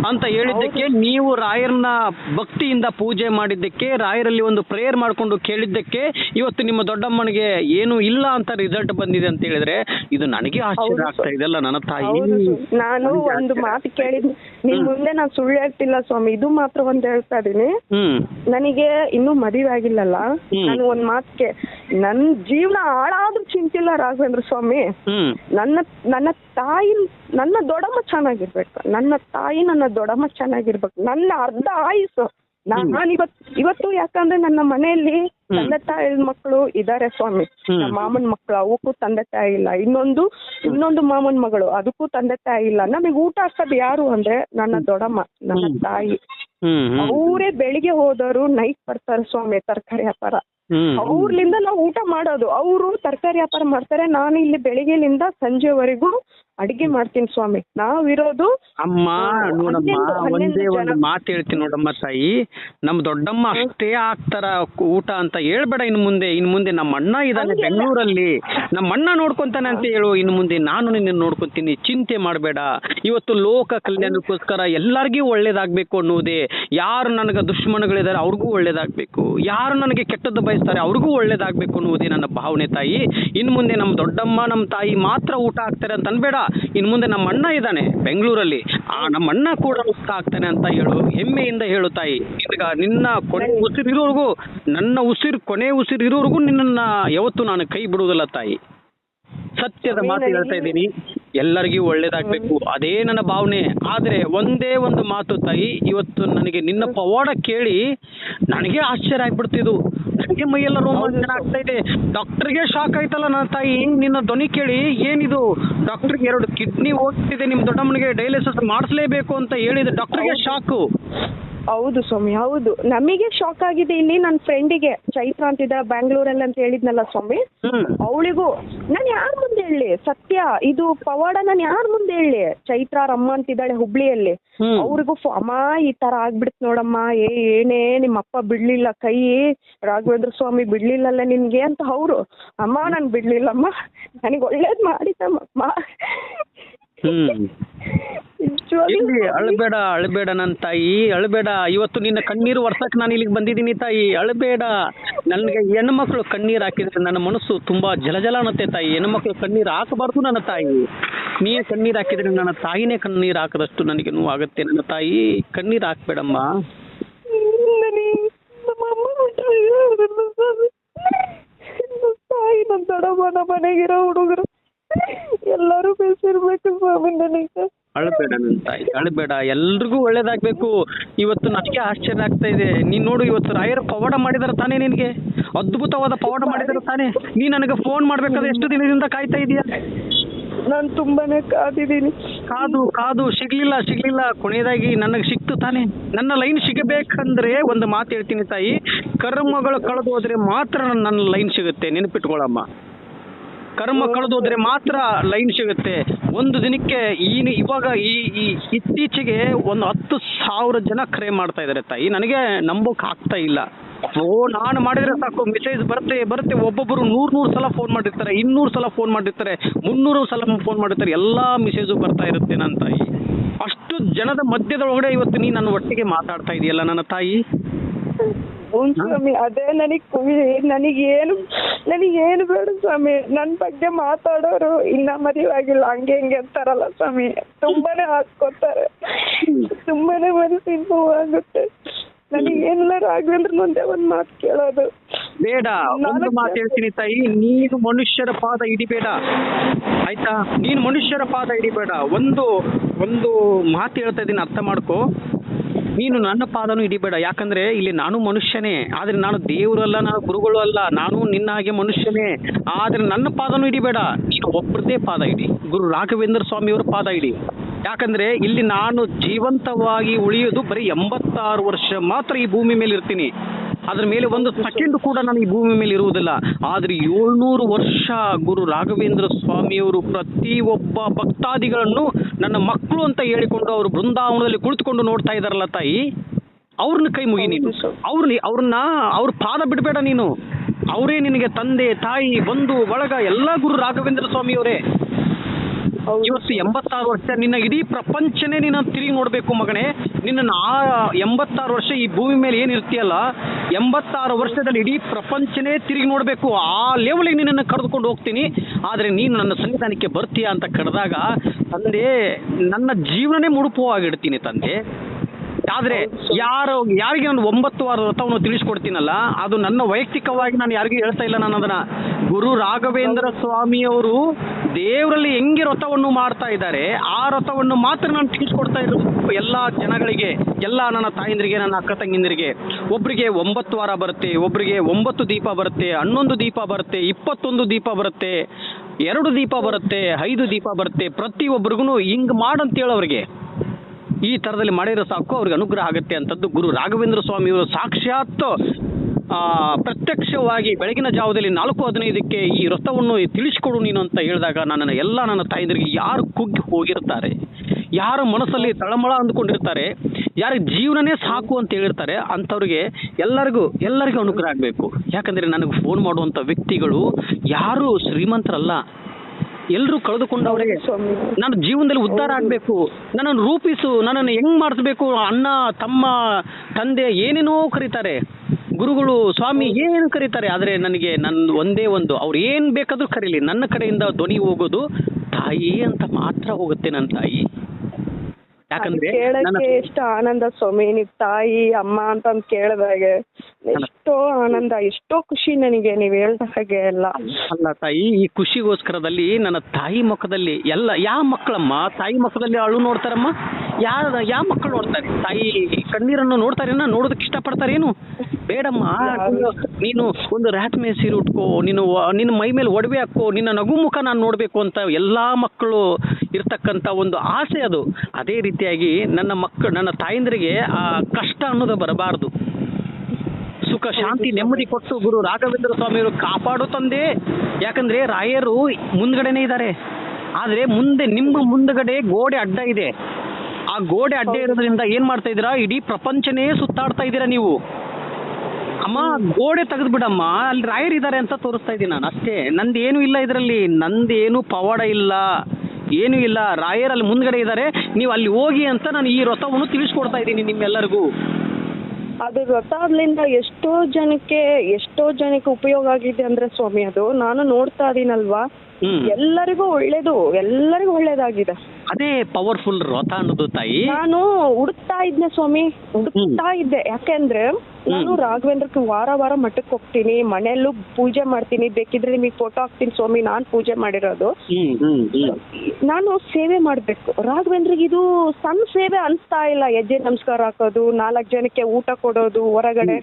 ಅಂತ ಹೇಳಿದ್ದಕ್ಕೆ ನೀವು ರಾಯರ್ನ ಭಕ್ತಿಯಿಂದ ಪೂಜೆ ಮಾಡಿದ್ದಕ್ಕೆ ರಾಯರಲ್ಲಿ ಒಂದು ಪ್ರೇಯರ್ ಮಾಡ್ಕೊಂಡು ಕೇಳಿದ್ದಕ್ಕೆ ಇವತ್ತು ನಿಮ್ಮ ದೊಡ್ಡಮ್ಮನಿಗೆ ಏನು ಇಲ್ಲ ಅಂತ ರಿಸಲ್ಟ್ ಬಂದಿದೆ ಅಂತ ಹೇಳಿದ್ರೆ ಇದು ನನಗೆ ಆಶ್ಚರ್ಯ ಆಗ್ತಾ ಇದೆಲ್ಲ ನನ್ನ ತಾಯಿ? ಹೌದು ನಾನು ಒಂದು ಮಾತು ಕೇಳಿದ್ ನಿಮ್ ಮುಂದೆ ನಾನು ಸುಳ್ಳು ಹೇಳ್ತಿಲ್ಲ ಸ್ವಾಮಿ ಇದು ಮಾತ್ರ ಒಂದ್ ಹೇಳ್ತಾ ಇದೀನಿ ಹ್ಮ್. ನನಗೆ ಇನ್ನೂ ಮದುವೆ ಆಗಿಲ್ಲಲ್ಲ? ಹ್ಮ್. ನಾನು ಒಂದ್ ಮಾತ್ಕೆ ನನ್ ಜೀವನ ಹಾಳಾದ್ರೂ ಚಿಂತಿಲ್ಲ ರಾಘವೇಂದ್ರ ಸ್ವಾಮಿ. ಹ್ಮ್. ನನ್ನ ನನ್ನ ತಾಯಿ ನನ್ನ ದೊಡಮ್ಮ ಚೆನ್ನಾಗಿರ್ಬೇಕು. ನನ್ನ ತಾಯಿ ನನ್ನ ದೊಡಮ್ಮ ಚೆನ್ನಾಗಿರ್ಬೇಕು. ನನ್ನ ಅರ್ಧ ಆಯುಸ್ಸು. ನಾನು ಇವತ್ತು ಇವತ್ತು ಯಾಕಂದ್ರೆ ನನ್ನ ಮನೆಯಲ್ಲಿ ತಂದೆ ತಾಯಿ ಮಕ್ಕಳು ಇದಾರೆ ಸ್ವಾಮಿ. ನಮ್ಮ ಮಾಮನ್ ಮಕ್ಕಳು ಅವಕ್ಕೂ ತಂದೆ ತಾಯಿ ಇಲ್ಲ. ಇನ್ನೊಂದು ಇನ್ನೊಂದು ಮಾಮನ್ ಮಗಳು ಅದಕ್ಕೂ ತಂದೆ ತಾಯಿ ಇಲ್ಲ. ನಮಗೆ ಊಟ ಹಾಕೋದು ಯಾರು ಅಂದ್ರೆ ನನ್ನ ದೊಡ್ಡಮ್ಮ ನನ್ನ ತಾಯಿ. ಅವರೇ ಬೆಳಿಗ್ಗೆ ಹೋದವರು ನೈಟ್ ಬರ್ತಾರೆ ಸ್ವಾಮಿ ತರಕಾರಿ ವ್ಯಾಪಾರ. ಅವ್ರಲಿಂದ ನಾವು ಊಟ ಮಾಡೋದು. ಅವರು ತರಕಾರಿ ವ್ಯಾಪಾರ ಮಾಡ್ತಾರೆ. ನಾನು ಇಲ್ಲಿ ಬೆಳಿಗ್ಗೆಲಿಂದ ಸಂಜೆವರೆಗೂ ಅಡಿಗೆ ಮಾಡ್ತೀನಿ ಸ್ವಾಮಿ. ನಾವಿರೋದು ಅಮ್ಮ ನೋಡಮ್ಮ ಒಂದೇ ಒಂದು ಮಾತು ಹೇಳ್ತೀನಿ ನೋಡಮ್ಮ ತಾಯಿ. ನಮ್ಮ ದೊಡ್ಡಮ್ಮ ಅಷ್ಟೇ ಆಗ್ತಾರ ಊಟ ಅಂತ ಹೇಳ್ಬೇಡ ಇನ್ ಮುಂದೆ. ಇನ್ ಮುಂದೆ ನಮ್ಮ ಅಣ್ಣ ಇದ್ದಾನೆ ಬೆಂಗಳೂರಲ್ಲಿ. ನಮ್ಮ ಅಣ್ಣ ನೋಡ್ಕೊಂತಾನೆ ಅಂತ ಹೇಳು. ಇನ್ ಮುಂದೆ ನಾನು ನಿನ್ನ ನೋಡ್ಕೊಂತೀನಿ. ಚಿಂತೆ ಮಾಡಬೇಡ. ಇವತ್ತು ಲೋಕ ಕಲ್ಯಾಣಕ್ಕೋಸ್ಕರ ಎಲ್ಲರಿಗೂ ಒಳ್ಳೇದಾಗ್ಬೇಕು ಅನ್ನೋದೇ ಯಾರು ನನಗೆ ದುಶ್ಮನಗಳಿದ್ದಾರೆ ಅವ್ರಿಗೂ ಒಳ್ಳೇದಾಗಬೇಕು. ಯಾರು ನನಗೆ ಕೆಟ್ಟದ್ದು ಬಯಸ್ತಾರೆ ಅವ್ರಿಗೂ ಒಳ್ಳೇದಾಗಬೇಕು ಅನ್ನೋದೇ ನನ್ನ ಭಾವನೆ ತಾಯಿ. ಇನ್ ಮುಂದೆ ನಮ್ಮ ದೊಡ್ಡಮ್ಮ ನಮ್ಮ ತಾಯಿ ಮಾತ್ರ ಊಟ ಆಗ್ತಾರೆ ಅಂತ ಅನ್ಬೇಡ. ಇನ್ನು ಮುಂದೆ ನಮ್ಮ ಅಣ್ಣ ಇದ್ದಾನೆ ಬೆಂಗಳೂರಲ್ಲಿ. ಆ ನಮ್ಮ ಅಣ್ಣ ಕೂಡ ಮುಕ್ತ ಆಗ್ತಾನೆ ಅಂತ ಹೇಳು, ಹೆಮ್ಮೆಯಿಂದ ಹೇಳು ತಾಯಿ. ನಿನಗ ನಿನ್ನ ಕೊನೆ ಉಸಿರು ಇರೋವರೆಗೂ ನನ್ನ ಉಸಿರು ಕೊನೆ ಉಸಿರು ಇರೋವರೆಗೂ ನಿನ್ನನ್ನ ಯಾವತ್ತೂ ನಾನು ಕೈ ಬಿಡುವುದಿಲ್ಲ ತಾಯಿ. ಸತ್ಯದ ಮಾತು ಹೇಳ್ತಾ ಇದ್ದೀನಿ. ಎಲ್ಲರಿಗೂ ಒಳ್ಳೇದಾಗ್ಬೇಕು. ಅದೇ ನನ್ನ ಭಾವನೆ. ಆದ್ರೆ ಒಂದೇ ಒಂದು ಮಾತು ತಾಯಿ ಇವತ್ತು ನನಗೆ ನಿನ್ನ ಪವಾಡ ಕೇಳಿ ನನಗೆ ಆಶ್ಚರ್ಯ ಆಗ್ಬಿಡ್ತಿದ್ದು. ನನಗೆ ಮೈಯೆಲ್ಲ ರೋಮಾಂಚನ ಆಗ್ತಾ ಇದೆ. ಡಾಕ್ಟರ್ಗೆ ಶಾಕ್ ಆಯ್ತಲ್ಲ ನನ್ನ ತಾಯಿ. ನಿನ್ನ ಧ್ವನಿ ಕೇಳಿ ಏನಿದು? ಡಾಕ್ಟರ್ಗೆ ಎರಡು ಕಿಡ್ನಿ ಹೋಗ್ತಿದೆ ನಿಮ್ ದೊಡ್ಡಮ್ಮನಿಗೆ ಡಯಾಲಿಸಿಸ್ ಮಾಡಿಸ್ಲೇಬೇಕು ಅಂತ ಹೇಳಿದ ಡಾಕ್ಟರ್ಗೆ ಶಾಕು. ಹೌದು ಸ್ವಾಮಿ ಹೌದು. ನಮಗೆ ಶಾಕ್ ಆಗಿದೆ ಇಲ್ಲಿ ನನ್ನ ಫ್ರೆಂಡಿಗೆ ಚೈತ್ರ ಅಂತಿದ್ದ ಬ್ಯಾಂಗ್ಳೂರಲ್ಲಿ ಅಂತ ಹೇಳಿದ್ನಲ್ಲ ಸ್ವಾಮಿ? ಹ್ಮ್. ಅವಳಿಗೂ ನಾನು ಯಾರ ಮುಂದೆ ಹೇಳಿ? ಸತ್ಯ ಇದು ಪವಾಡ ನಾನು ಯಾರ ಮುಂದೆ ಹೇಳಿ? ಚೈತ್ರ ರಮ್ಮ ಅಂತಿದ್ದಾಳೆ ಹುಬ್ಳಿಯಲ್ಲಿ. ಹ್ಮ್. ಅವ್ರಿಗೂ ಫೋ- ಅಮ್ಮ ಈ ತರ ಆಗ್ಬಿಡ್ತು ನೋಡಮ್ಮ. ಏ ಏನೇ ನಿಮ್ಮಪ್ಪ ಬಿಡ್ಲಿಲ್ಲ ಕೈ. ರಾಘವೇಂದ್ರ ಸ್ವಾಮಿ ಬಿಡ್ಲಿಲ್ಲಲ್ಲ ನಿನ್ಗೆ? ಅಂತ ಅವ್ರು ಅಮ್ಮ ನಾನು ಬಿಡ್ಲಿಲ್ಲಮ್ಮ. ನನಗೆ ಒಳ್ಳೇದ್ ಮಾಡಿದ್ದಮ್ಮ. ಹ್ಮ್. ಇಲ್ಲಿ ಅಳಬೇಡ ಅಳಬೇಡ ನನ್ನ ತಾಯಿ ಅಳಬೇಡ. ಇವತ್ತು ನಿನ್ನ ಕಣ್ಣೀರು ವರ್ಷಕ್ಕೆ ನಾನು ಇಲ್ಲಿಗೆ ಬಂದಿದ್ದೀನಿ ತಾಯಿ. ಅಳಬೇಡ. ನನಗೆ ಹೆಣ್ಮಕ್ಳು ಕಣ್ಣೀರು ಹಾಕಿದ್ರೆ ನನ್ನ ಮನಸ್ಸು ತುಂಬಾ ಜಲಜಲ ಅನ್ನತ್ತೆ ತಾಯಿ. ಹೆಣ್ಮಕ್ಳು ಕಣ್ಣೀರು ಹಾಕಬಾರ್ದು ನನ್ನ ತಾಯಿ. ನೀ ಕಣ್ಣೀರು ಹಾಕಿದ್ರೆ ನನ್ನ ತಾಯಿನೇ ಕಣ್ಣೀರು ಹಾಕದಷ್ಟು ನನಗೆ ನೋವು ಆಗುತ್ತೆ ನನ್ನ ತಾಯಿ. ಕಣ್ಣೀರು ಹಾಕ್ಬೇಡಮ್ಮ. ತಾಯಿ ನಮ್ಮ ಮನೆಗಿರೋ ಹುಡುಗರು. ಎಲ್ಲರೂ ಸ್ವಾಮಿ ನನಗೆ. ಅಳಬೇಡ ನನ್ನ ತಾಯಿ ಅಳಬೇಡ ಎಲ್ರಿಗೂ ಒಳ್ಳೇದಾಗ್ಬೇಕು. ಇವತ್ತು ನನಗೆ ಆಶ್ಚರ್ಯ ಆಗ್ತಾ ಇದೆ. ನೀನ್ ನೋಡು ಇವತ್ತು ರಾಯರ್ ಪವಾಡ ಮಾಡಿದಾರೆ ತಾನೇ ನಿನಗೆ? ಅದ್ಭುತವಾದ ಪವಾಡ ಮಾಡಿದಾರೆ ತಾನೇ? ನೀ ನನಗೆ ಫೋನ್ ಮಾಡ್ಬೇಕಾದ್ರೆ ಎಷ್ಟು ದಿನದಿಂದ ಕಾಯ್ತಾ ಇದೀಯಾ? ನಾನು ತುಂಬಾನೇ ಕಾದಿದ್ದೀನಿ. ಕಾದು ಕಾದು ಸಿಗ್ಲಿಲ್ಲ ಸಿಗ್ಲಿಲ್ಲ. ಕೊನೆಯದಾಗಿ ನನಗೆ ಸಿಕ್ತು ತಾನೇ. ನನ್ನ ಲೈನ್ ಸಿಗಬೇಕಂದ್ರೆ ಒಂದು ಮಾತು ಹೇಳ್ತೀನಿ ತಾಯಿ. ಕರ್ಮಗಳು ಕಳೆದು ಹೋದ್ರೆ ಮಾತ್ರ ನನ್ನ ಲೈನ್ ಸಿಗುತ್ತೆ. ನೆನಪಿಟ್ಕೊಳ್ಳಮ್ಮ ಕರ್ಮ ಕಳೆದು ಹೋದ್ರೆ ಮಾತ್ರ ಲೈನ್ ಸಿಗುತ್ತೆ. ಒಂದು ದಿನಕ್ಕೆ ಈ ಇವಾಗ ಈ ಈ ಇತ್ತೀಚೆಗೆ ಒಂದು ಹತ್ತು ಸಾವಿರ ಜನ ಕರೆ ಮಾಡ್ತಾ ಇದ್ದಾರೆ ತಾಯಿ. ನನಗೆ ನಂಬೋಕ್ ಆಗ್ತಾ ಇಲ್ಲ. ಓ ನಾನು ಮಾಡಿದ್ರೆ ಸಾಕು. ಮೆಸೇಜ್ ಬರುತ್ತೆ ಬರುತ್ತೆ. ಒಬ್ಬೊಬ್ಬರು ನೂರು ನೂರು ಸಲ ಫೋನ್ ಮಾಡಿರ್ತಾರೆ ಇನ್ನೂರು ಸಲ ಫೋನ್ ಮಾಡಿರ್ತಾರೆ ಮುನ್ನೂರು ಸಲ ಫೋನ್ ಮಾಡಿರ್ತಾರೆ. ಎಲ್ಲ ಮೆಸೇಜು ಬರ್ತಾ ಇರುತ್ತೆ ನನ್ನ ತಾಯಿ. ಅಷ್ಟು ಜನದ ಮಧ್ಯದೊಳಗಡೆ ಇವತ್ತು ನೀ ನನ್ನ ಒಟ್ಟಿಗೆ ಮಾತಾಡ್ತಾ ಇದೆಯಲ್ಲ ನನ್ನ ತಾಯಿ? ಹ್ಞೂ ಸ್ವಾಮಿ. ಅದೇ ನನಗೆ ಖುಷಿ ನನಗೇನು ನನಗೇನು ಬೇಡ ಸ್ವಾಮಿ. ನನ್ನ ಬಗ್ಗೆ ಮಾತಾಡೋರು ಇನ್ನ ಮದುವೆ ಆಗಿಲ್ಲ ಹಂಗೆ ಹಿಂಗೆ ಅಂತಾರಲ್ಲ ಸ್ವಾಮಿ. ತುಂಬಾನೇ ಹಾಕ್ಕೊತಾರೆ ತುಂಬಾನೇ ಮನಸ್ಸಿನ ನೋವಾಗುತ್ತೆ. ನನಗೆ ಏನಾರು ಆಗ್ಲಿ ಮುಂದೆ ಒಂದು ಮಾತು ಕೇಳೋದು. ಬೇಡ. ಒಂದು ಮಾತು ಹೇಳ್ತೀನಿ ತಾಯಿ. ನೀನು ಮನುಷ್ಯರ ಪಾದ ಇಡಿಬೇಡ ಆಯ್ತಾ? ನೀನು ಮನುಷ್ಯರ ಪಾದ ಇಡಿಬೇಡ ಒಂದು ಒಂದು ಮಾತು ಹೇಳ್ತಾ ಇದ್ದೀನಿ ಅರ್ಥ ಮಾಡ್ಕೋ. ನೀನು ನನ್ನ ಪಾದನು ಹಿಡಿಬೇಡ. ಯಾಕಂದ್ರೆ ಇಲ್ಲಿ ನಾನು ಮನುಷ್ಯನೇ. ಆದ್ರೆ ನಾನು ದೇವರಲ್ಲ, ನಾನು ಗುರುಗಳು ಅಲ್ಲ. ನಾನು ನಿನ್ನ ಹಾಗೆ ಮನುಷ್ಯನೇ. ಆದ್ರೆ ನನ್ನ ಪಾದನು ಹಿಡಿಬೇಡ. ನೀನು ಒಬ್ಬರದೇ ಪಾದ ಇಡಿ ಗುರು ರಾಘವೇಂದ್ರ ಸ್ವಾಮಿಯವರ ಪಾದ ಇಡಿ ಯಾಕಂದ್ರೆ ಇಲ್ಲಿ ನಾನು ಜೀವಂತವಾಗಿ ಉಳಿಯೋದು ಬರೀ ಎಂಬತ್ತಾರು ವರ್ಷ ಮಾತ್ರ ಈ ಭೂಮಿ ಮೇಲೆ ಇರ್ತೀನಿ ಅದ್ರ ಮೇಲೆ ಒಂದು ಸೆಕೆಂಡ್ ಕೂಡ ನಾನು ಈ ಭೂಮಿ ಮೇಲೆ ಇರುವುದಿಲ್ಲ. ಆದರೆ ಏಳ್ನೂರು ವರ್ಷ ಗುರು ರಾಘವೇಂದ್ರ ಸ್ವಾಮಿಯವರು ಪ್ರತಿ ಒಬ್ಬ ಭಕ್ತಾದಿಗಳನ್ನು ನನ್ನ ಮಕ್ಕಳು ಅಂತ ಹೇಳಿಕೊಂಡು ಅವರು ಬೃಂದಾವನದಲ್ಲಿ ಕುಳಿತುಕೊಂಡು ನೋಡ್ತಾ ಇದ್ದಾರಲ್ಲ ತಾಯಿ ಅವ್ರನ್ನ ಕೈ ಮುಗಿ ನೀನು. ಅವ್ರನ್ನ ಅವ್ರನ್ನ ಅವ್ರ ಪಾದ ಬಿಡಬೇಡ ನೀನು. ಅವರೇ ನಿನಗೆ ತಂದೆ ತಾಯಿ ಬಂಧು ಬಳಗ ಎಲ್ಲ ಗುರು ರಾಘವೇಂದ್ರ ಸ್ವಾಮಿಯವರೇ. ಇವತ್ತು ಎಂಬತ್ತಾರು ವರ್ಷ ನಿನ್ನ ಇಡೀ ಪ್ರಪಂಚನೇ ನಿನ್ನ ತಿರುಗಿ ನೋಡಬೇಕು ಮಗನೇ. ನಿನ್ನ ಆ ಎಂಬತ್ತಾರು ವರ್ಷ ಈ ಭೂಮಿ ಮೇಲೆ ಏನು ಇರ್ತೀಯಲ್ಲ ಎಂಬತ್ತಾರು ವರ್ಷದಲ್ಲಿ ಇಡೀ ಪ್ರಪಂಚನೇ ತಿರುಗಿ ನೋಡಬೇಕು. ಆ ಲೆವೆಲಿಗೆ ನಿನ್ನನ್ನು ಕರೆದುಕೊಂಡು ಹೋಗ್ತೀನಿ. ಆದರೆ ನೀನು ನನ್ನ ಸಂವಿಧಾನಕ್ಕೆ ಬರ್ತೀಯಾ ಅಂತ ಕರೆದಾಗ ತಂದೆ, ನನ್ನ ಜೀವನನೇ ಮುಡುಪವಾಗಿಡ್ತೀನಿ ತಂದೆ. ಆದ್ರೆ ಯಾರು ಯಾರಿಗೆ ನಾನು ಒಂಬತ್ತು ವಾರ ವ್ರತವನ್ನು ತಿಳಿಸ್ಕೊಡ್ತೀನಲ್ಲ, ಅದು ನನ್ನ ವೈಯಕ್ತಿಕವಾಗಿ ನಾನು ಯಾರಿಗೂ ಹೇಳ್ತಾ ಇಲ್ಲ ನಾನು ಅದನ್ನ. ಗುರು ರಾಘವೇಂದ್ರ ಸ್ವಾಮಿಯವರು ದೇವರಲ್ಲಿ ಹೆಂಗೆ ವ್ರತವನ್ನು ಮಾಡ್ತಾ ಇದ್ದಾರೆ, ಆ ವ್ರತವನ್ನು ಮಾತ್ರ ನಾನು ತಿಳಿಸ್ಕೊಡ್ತಾ ಇರೋದು ಎಲ್ಲ ಜನಗಳಿಗೆ, ಎಲ್ಲ ನನ್ನ ತಾಯಂದಿರಿಗೆ, ನನ್ನ ಅಕ್ಕ ತಂಗಿಂದಿರಿಗೆ. ಒಬ್ಬರಿಗೆ ಒಂಬತ್ತು ವಾರ ಬರುತ್ತೆ ಒಬ್ಬರಿಗೆ ಒಂಬತ್ತು ದೀಪ ಬರುತ್ತೆ, ಹನ್ನೊಂದು ದೀಪ ಬರುತ್ತೆ, ಇಪ್ಪತ್ತೊಂದು ದೀಪ ಬರುತ್ತೆ, ಎರಡು ದೀಪ ಬರುತ್ತೆ, ಐದು ದೀಪ ಬರುತ್ತೆ ಪ್ರತಿಯೊಬ್ಬರಿಗೂ ಹಿಂಗೆ ಮಾಡಂತ ಅವ್ರಿಗೆ ಈ ಥರದಲ್ಲಿ ಮಾಡಿದ್ರೆ ಸಾಕು ಅವ್ರಿಗೆ ಅನುಗ್ರಹ ಆಗುತ್ತೆ ಅಂತದ್ದು ಗುರು ರಾಘವೇಂದ್ರ ಸ್ವಾಮಿಯವರು ಸಾಕ್ಷಾತ್ ಆ, ಪ್ರತ್ಯಕ್ಷವಾಗಿ ಬೆಳಗಿನ ಜಾವದಲ್ಲಿ ನಾಲ್ಕು ಹದಿನೈದಕ್ಕೆ ಈ ವ್ರತವನ್ನು ತಿಳಿಸಿಕೊಡು ನೀನು ಅಂತ ಹೇಳಿದಾಗ ನನ್ನ ಎಲ್ಲ ನನ್ನ ತಾಯಂದಿರಿಗೆ ಯಾರು ಕುಗ್ಗಿ ಹೋಗಿರ್ತಾರೆ ಯಾರ ಮನಸ್ಸಲ್ಲಿ ತಳಮಳ ಅಂದ್ಕೊಂಡಿರ್ತಾರೆ ಯಾರ ಜೀವನನೇ ಸಾಕು ಅಂತ ಹೇಳಿರ್ತಾರೆ ಅಂಥವ್ರಿಗೆ ಎಲ್ಲರಿಗೂ ಎಲ್ಲರಿಗೂ ಅನುಗ್ರಹ ಆಗಬೇಕು. ಯಾಕಂದರೆ ನನಗೆ ಫೋನ್ ಮಾಡುವಂಥ ವ್ಯಕ್ತಿಗಳು ಯಾರು ಶ್ರೀಮಂತರಲ್ಲ. ಎಲ್ಲರೂ ಕಳೆದುಕೊಂಡವ್ರೆ. ನನ್ನ ನಾನು ಜೀವನದಲ್ಲಿ ಉದ್ಧಾರ ಆಗಬೇಕು. ನನ್ನನ್ನು ರೂಪಿಸು ನನ್ನನ್ನು ಹೆಂಗ್ ಮಾಡಿಸ್ಬೇಕು ಅಣ್ಣ ತಮ್ಮ ತಂದೆ ಏನೇನೋ ಕರೀತಾರೆ. ಗುರುಗಳು ಸ್ವಾಮಿ ಏನು ಕರೀತಾರೆ ಆದರೆ ನನಗೆ ನನ್ನ ಒಂದೇ ಒಂದು ಅವ್ರು ಏನು ಬೇಕಾದರೂ ಕರೀಲಿ. ನನ್ನ ಕಡೆಯಿಂದ ಧ್ವನಿ ಹೋಗೋದು ತಾಯಿ ಅಂತ ಮಾತ್ರ ಹೋಗುತ್ತೆ ನನ್ನ ತಾಯಿ. ಯಾಕಂದ್ರೆ ಕೇಳಕ್ಕೆ ಎಷ್ಟು ಆನಂದ ಸ್ವಾಮಿ. ನೀವು ತಾಯಿ ಅಮ್ಮ ಅಂತ ಕೇಳಿದಾಗ ಎಷ್ಟೋ ಆನಂದ ಎಷ್ಟೋ ಖುಷಿ ನನಗೆ ನೀವ್ ಹೇಳ್ದ ಹಾಗೆ ಎಲ್ಲ. ಅಲ್ಲ ತಾಯಿ ಈ ಖುಷಿಗೋಸ್ಕರದಲ್ಲಿ ನನ್ನ ತಾಯಿ ಮುಖದಲ್ಲಿ ಎಲ್ಲ ಯಾವ ಮಕ್ಕಳಮ್ಮ ತಾಯಿ ಮುಖದಲ್ಲಿ ಅಳು ನೋಡ್ತಾರಮ್ಮ? ಯಾವ ಯಾವ ಮಕ್ಕಳು ನೋಡ್ತಾರೆ? ತಾಯಿ ಕಣ್ಣೀರನ್ನು ನೋಡ್ತಾರೇನ ನೋಡೋದಕ್ಕೆ ಇಷ್ಟಪಡ್ತಾರೇನು ಬೇಡಮ್ಮ ನೀನು- ಒಂದು ಒಂದು ಮೇಲೆ ಸೀರೆ ಉಟ್ಕೋ ನೀನು ನಿನ್ನ ಮೈ ಮೇಲೆ ಒಡವೆ ಹಾಕೋ ನಿನ್ನ ನಗು ಮುಖ ನಾನು ನೋಡಬೇಕು ಅಂತ ಎಲ್ಲಾ ಮಕ್ಕಳು ಇರ್ತಕ್ಕಂಥ ಒಂದು ಆಸೆ ಅದು. ಅದೇ ರೀತಿಯಾಗಿ ನನ್ನ ಮಕ್ಕಳು ನನ್ನ ತಾಯಂದ್ರಿಗೆ ಆ ಕಷ್ಟ ಅನ್ನೋದು ಬರಬಾರ್ದು. ಸುಖ, ಶಾಂತಿ, ನೆಮ್ಮದಿ ಕೊಟ್ಟು ಗುರು ರಾಘವೇಂದ್ರ ಸ್ವಾಮಿಯವರು ಕಾಪಾಡು ತಂದೆ. ಯಾಕಂದ್ರೆ ರಾಯರು ಮುಂದ್ಗಡೆನೆ ಇದ್ದಾರೆ. ಆದ್ರೆ ಮುಂದೆ, ನಿಮ್ಮ ಮುಂದ್ಗಡೆ ಗೋಡೆ ಅಡ್ಡ ಇದೆ. ಆ ಗೋಡೆ ಅಡ್ಡ ಇರೋದ್ರಿಂದ ಏನ್ ಮಾಡ್ತಾ ಇದೀರಾ ಇಡೀ ಪ್ರಪಂಚನೇ ಸುತ್ತಾಡ್ತಾ ಇದ್ದೀರಾ ನೀವು. ಅಮ್ಮ, ಗೋಡೆ ತೆಗೆದು ಬಿಡಮ್ಮ ಅಲ್ಲಿ ರಾಯರ್ ಇದ್ದಾರೆ ಅಂತ ತೋರಿಸ್ತಾ ಇದ್ದೀನಿ ನಾನು ಅಷ್ಟೇ. ನಂದು ಏನು ಇಲ್ಲ ಇದರಲ್ಲಿ. ನಂದೇನು ಪವಾಡ ಇಲ್ಲ. ಏನು ಇಲ್ಲ. ರಾಯರ್ ಅಲ್ಲಿ ಮುಂದ್ಗಡೆ ಇದ್ದಾರೆ. ನೀವು ಅಲ್ಲಿ ಹೋಗಿ ಅಂತ ನಾನು ಈ ರಥವನ್ನು ತಿಳಿಸ್ಕೊಡ್ತಾ ಇದ್ದೀನಿ ನಿಮ್ಮೆಲ್ಲರಿಗೂ. ಅದು ವ್ರತಾದ್ಲಿಂದ ಎಷ್ಟೋ ಜನಕ್ಕೆ ಎಷ್ಟೋ ಜನಕ್ಕೆ ಉಪಯೋಗ ಆಗಿದೆ ಅಂದ್ರೆ ಸ್ವಾಮಿ ಅದು ನಾನು ನೋಡ್ತಾ ಇದೀನಲ್ವಾ? ಎಲ್ಲರಿಗೂ ಒಳ್ಳೇದು ಎಲ್ಲರಿಗೂ ಒಳ್ಳೇದಾಗಿದೆ. ಅದೇ ಪವರ್ಫುಲ್ ರಥ ಅನ್ನೋದು ತಾಯಿ. ನಾನು ಹುಡುಕ್ತಾ ಇದ್ದೆ ಸ್ವಾಮಿ ಹುಡುಕ್ತಾ ಇದ್ದೆ. ಯಾಕೆಂದ್ರೆ ನಾನು ರಾಘವೇಂದ್ರಕ್ಕೆ ವಾರ ವಾರ ಮಠಕ್ಕೆ ಹೋಗ್ತೀನಿ ಮನೆಯಲ್ಲೂ ಪೂಜೆ ಮಾಡ್ತೀನಿ ಬೇಕಿದ್ರೆ ನಿಮಗೆ ಫೋಟೋ ಹಾಕ್ತೀನಿ ಸ್ವಾಮಿ ನಾನ್ ಪೂಜೆ ಮಾಡಿರೋದು. ನಾನು ಸೇವೆ ಮಾಡ್ಬೇಕು. ರಾಘವೇಂದ್ರಿಗೆ ಇದು ಸಣ್ಣ ಸೇವೆ ಅನ್ಸ್ತಾ ಇಲ್ಲ. ಹೆಜ್ಜೆ ನಮಸ್ಕಾರ ಹಾಕೋದು ನಾಲ್ಕು ಜನಕ್ಕೆ ಊಟ ಕೊಡೋದು ಹೊರಗಡೆ.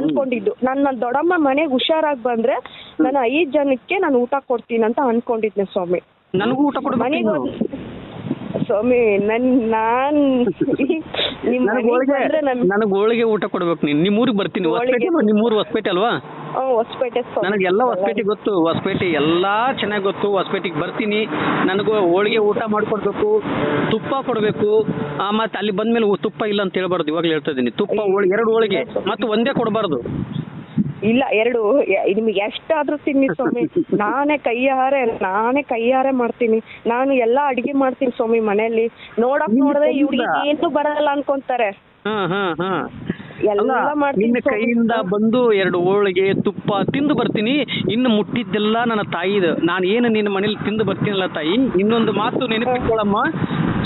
ಅನ್ಕೊಂಡಿದ್ದು. ನನ್ನ ದೊಡ್ಡಮ್ಮ ಮನೆಗೆ ಹುಷಾರಾಗಿ ಬಂದ್ರೆ ನಾನು ಐದ್ ಜನಕ್ಕೆ ನಾನು ಊಟ ಕೊಡ್ತೀನಿ ಅಂತ ಅನ್ಕೊಂಡಿದ್ದೆ ಸ್ವಾಮಿ. ನನಗೂ ಊಟ ನೀನು. ಸ್ವಾಮಿ ನನ್ ನಾನ್ ನಿಮ್ ನನಗ್ ಹೋಳಿಗೆ ಬಂದ್ರೆ ನಮ್ ನನಗ್ ಹೋಳಿಗೆ ಊಟ ಕೊಡ್ಬೇಕು ನೀನ್. ನಿಮ್ಮ ಊರಿಗೆ ಬರ್ತೀನಿ. ಹೊಸಪೇಟೆ. ನಿಮ್ಮ ಊರು ಹೊಸಪೇಟೆ ಅಲ್ವಾ? ಹ್ಮ್, ಹೊಸಪೇಟೆ ಸ್ವಾಮಿ. ನನಗೆಲ್ಲ ಹೊಸಪೇಟೆ ಗೊತ್ತು. ಹೊಸಪೇಟೆ ಎಲ್ಲಾ ಚೆನ್ನಾಗಿ ಗೊತ್ತು. ಹೊಸಪೇಟೆಗೆ ಬರ್ತೀನಿ. ನನಗೂ ಹೋಳಿಗೆ ಊಟ ಮಾಡ್ಕೊಡ್ಬೇಕು. ತುಪ್ಪ ಕೊಡಬೇಕು. ಮತ್ತೆ ಅಲ್ಲಿ ಬಂದ್ಮೇಲೆ ಉ- ತುಪ್ಪ ಇಲ್ಲ ಅಂತ ಹೇಳ್ಬಾರ್ದು. ಇವಾಗಲೇ ಹೇಳ್ತಾ ಇದ್ದೀನಿ. ತುಪ್ಪ ಹೋಳಿಗೆ ಎರಡು ಹೋಳಿಗೆ. ಮತ್ತೆ ಒಂದೇ ಕೊಡಬಾರ್ದು. ಇಲ್ಲ ಎರಡು ನಿಮ್ಗೆ ಎಷ್ಟಾದ್ರೂ ತಿನ್ನಿ ಸ್ವಾಮಿ. ನಾನೇ ಕೈಯಾರೆ ನಾನೇ ಕೈಯಾರೆ ಮಾಡ್ತೀನಿ. ನಾನು ಎಲ್ಲಾ ಅಡಿಗೆ ಮಾಡ್ತೀನಿ ಸ್ವಾಮಿ ಮನೆಯಲ್ಲಿ. ನೋಡಕ್ ನೋಡದೆ ಇವ್ರಿಗೆ? ಏನು ಬರಲ್ಲ ಅನ್ಕೊಂತಾರೆ. ಹಾ ಹಾ ಹಾ. ಎಲ್ಲ ಮಾಡ್ತೀನಿ ನಿನ್ನ ಕೈಯಿಂದ ಬಂದು ಎರಡು ಹೋಳಿಗೆ ತುಪ್ಪ ತಿಂದು ಬರ್ತೀನಿ. ಇನ್ನು ಮುಟ್ಟಿದ್ದೆಲ್ಲ ನನ್ನ ತಾಯಿದು. ನಾನು ಏನು ನಿನ್ನ ಮನೇಲಿ ತಿಂದು ಬರ್ತೀನಲ್ಲ ತಾಯಿ? ಇನ್ನೊಂದು ಮಾತು ನೆನಪಿಟ್ಕೊಳ್ಳಮ್ಮ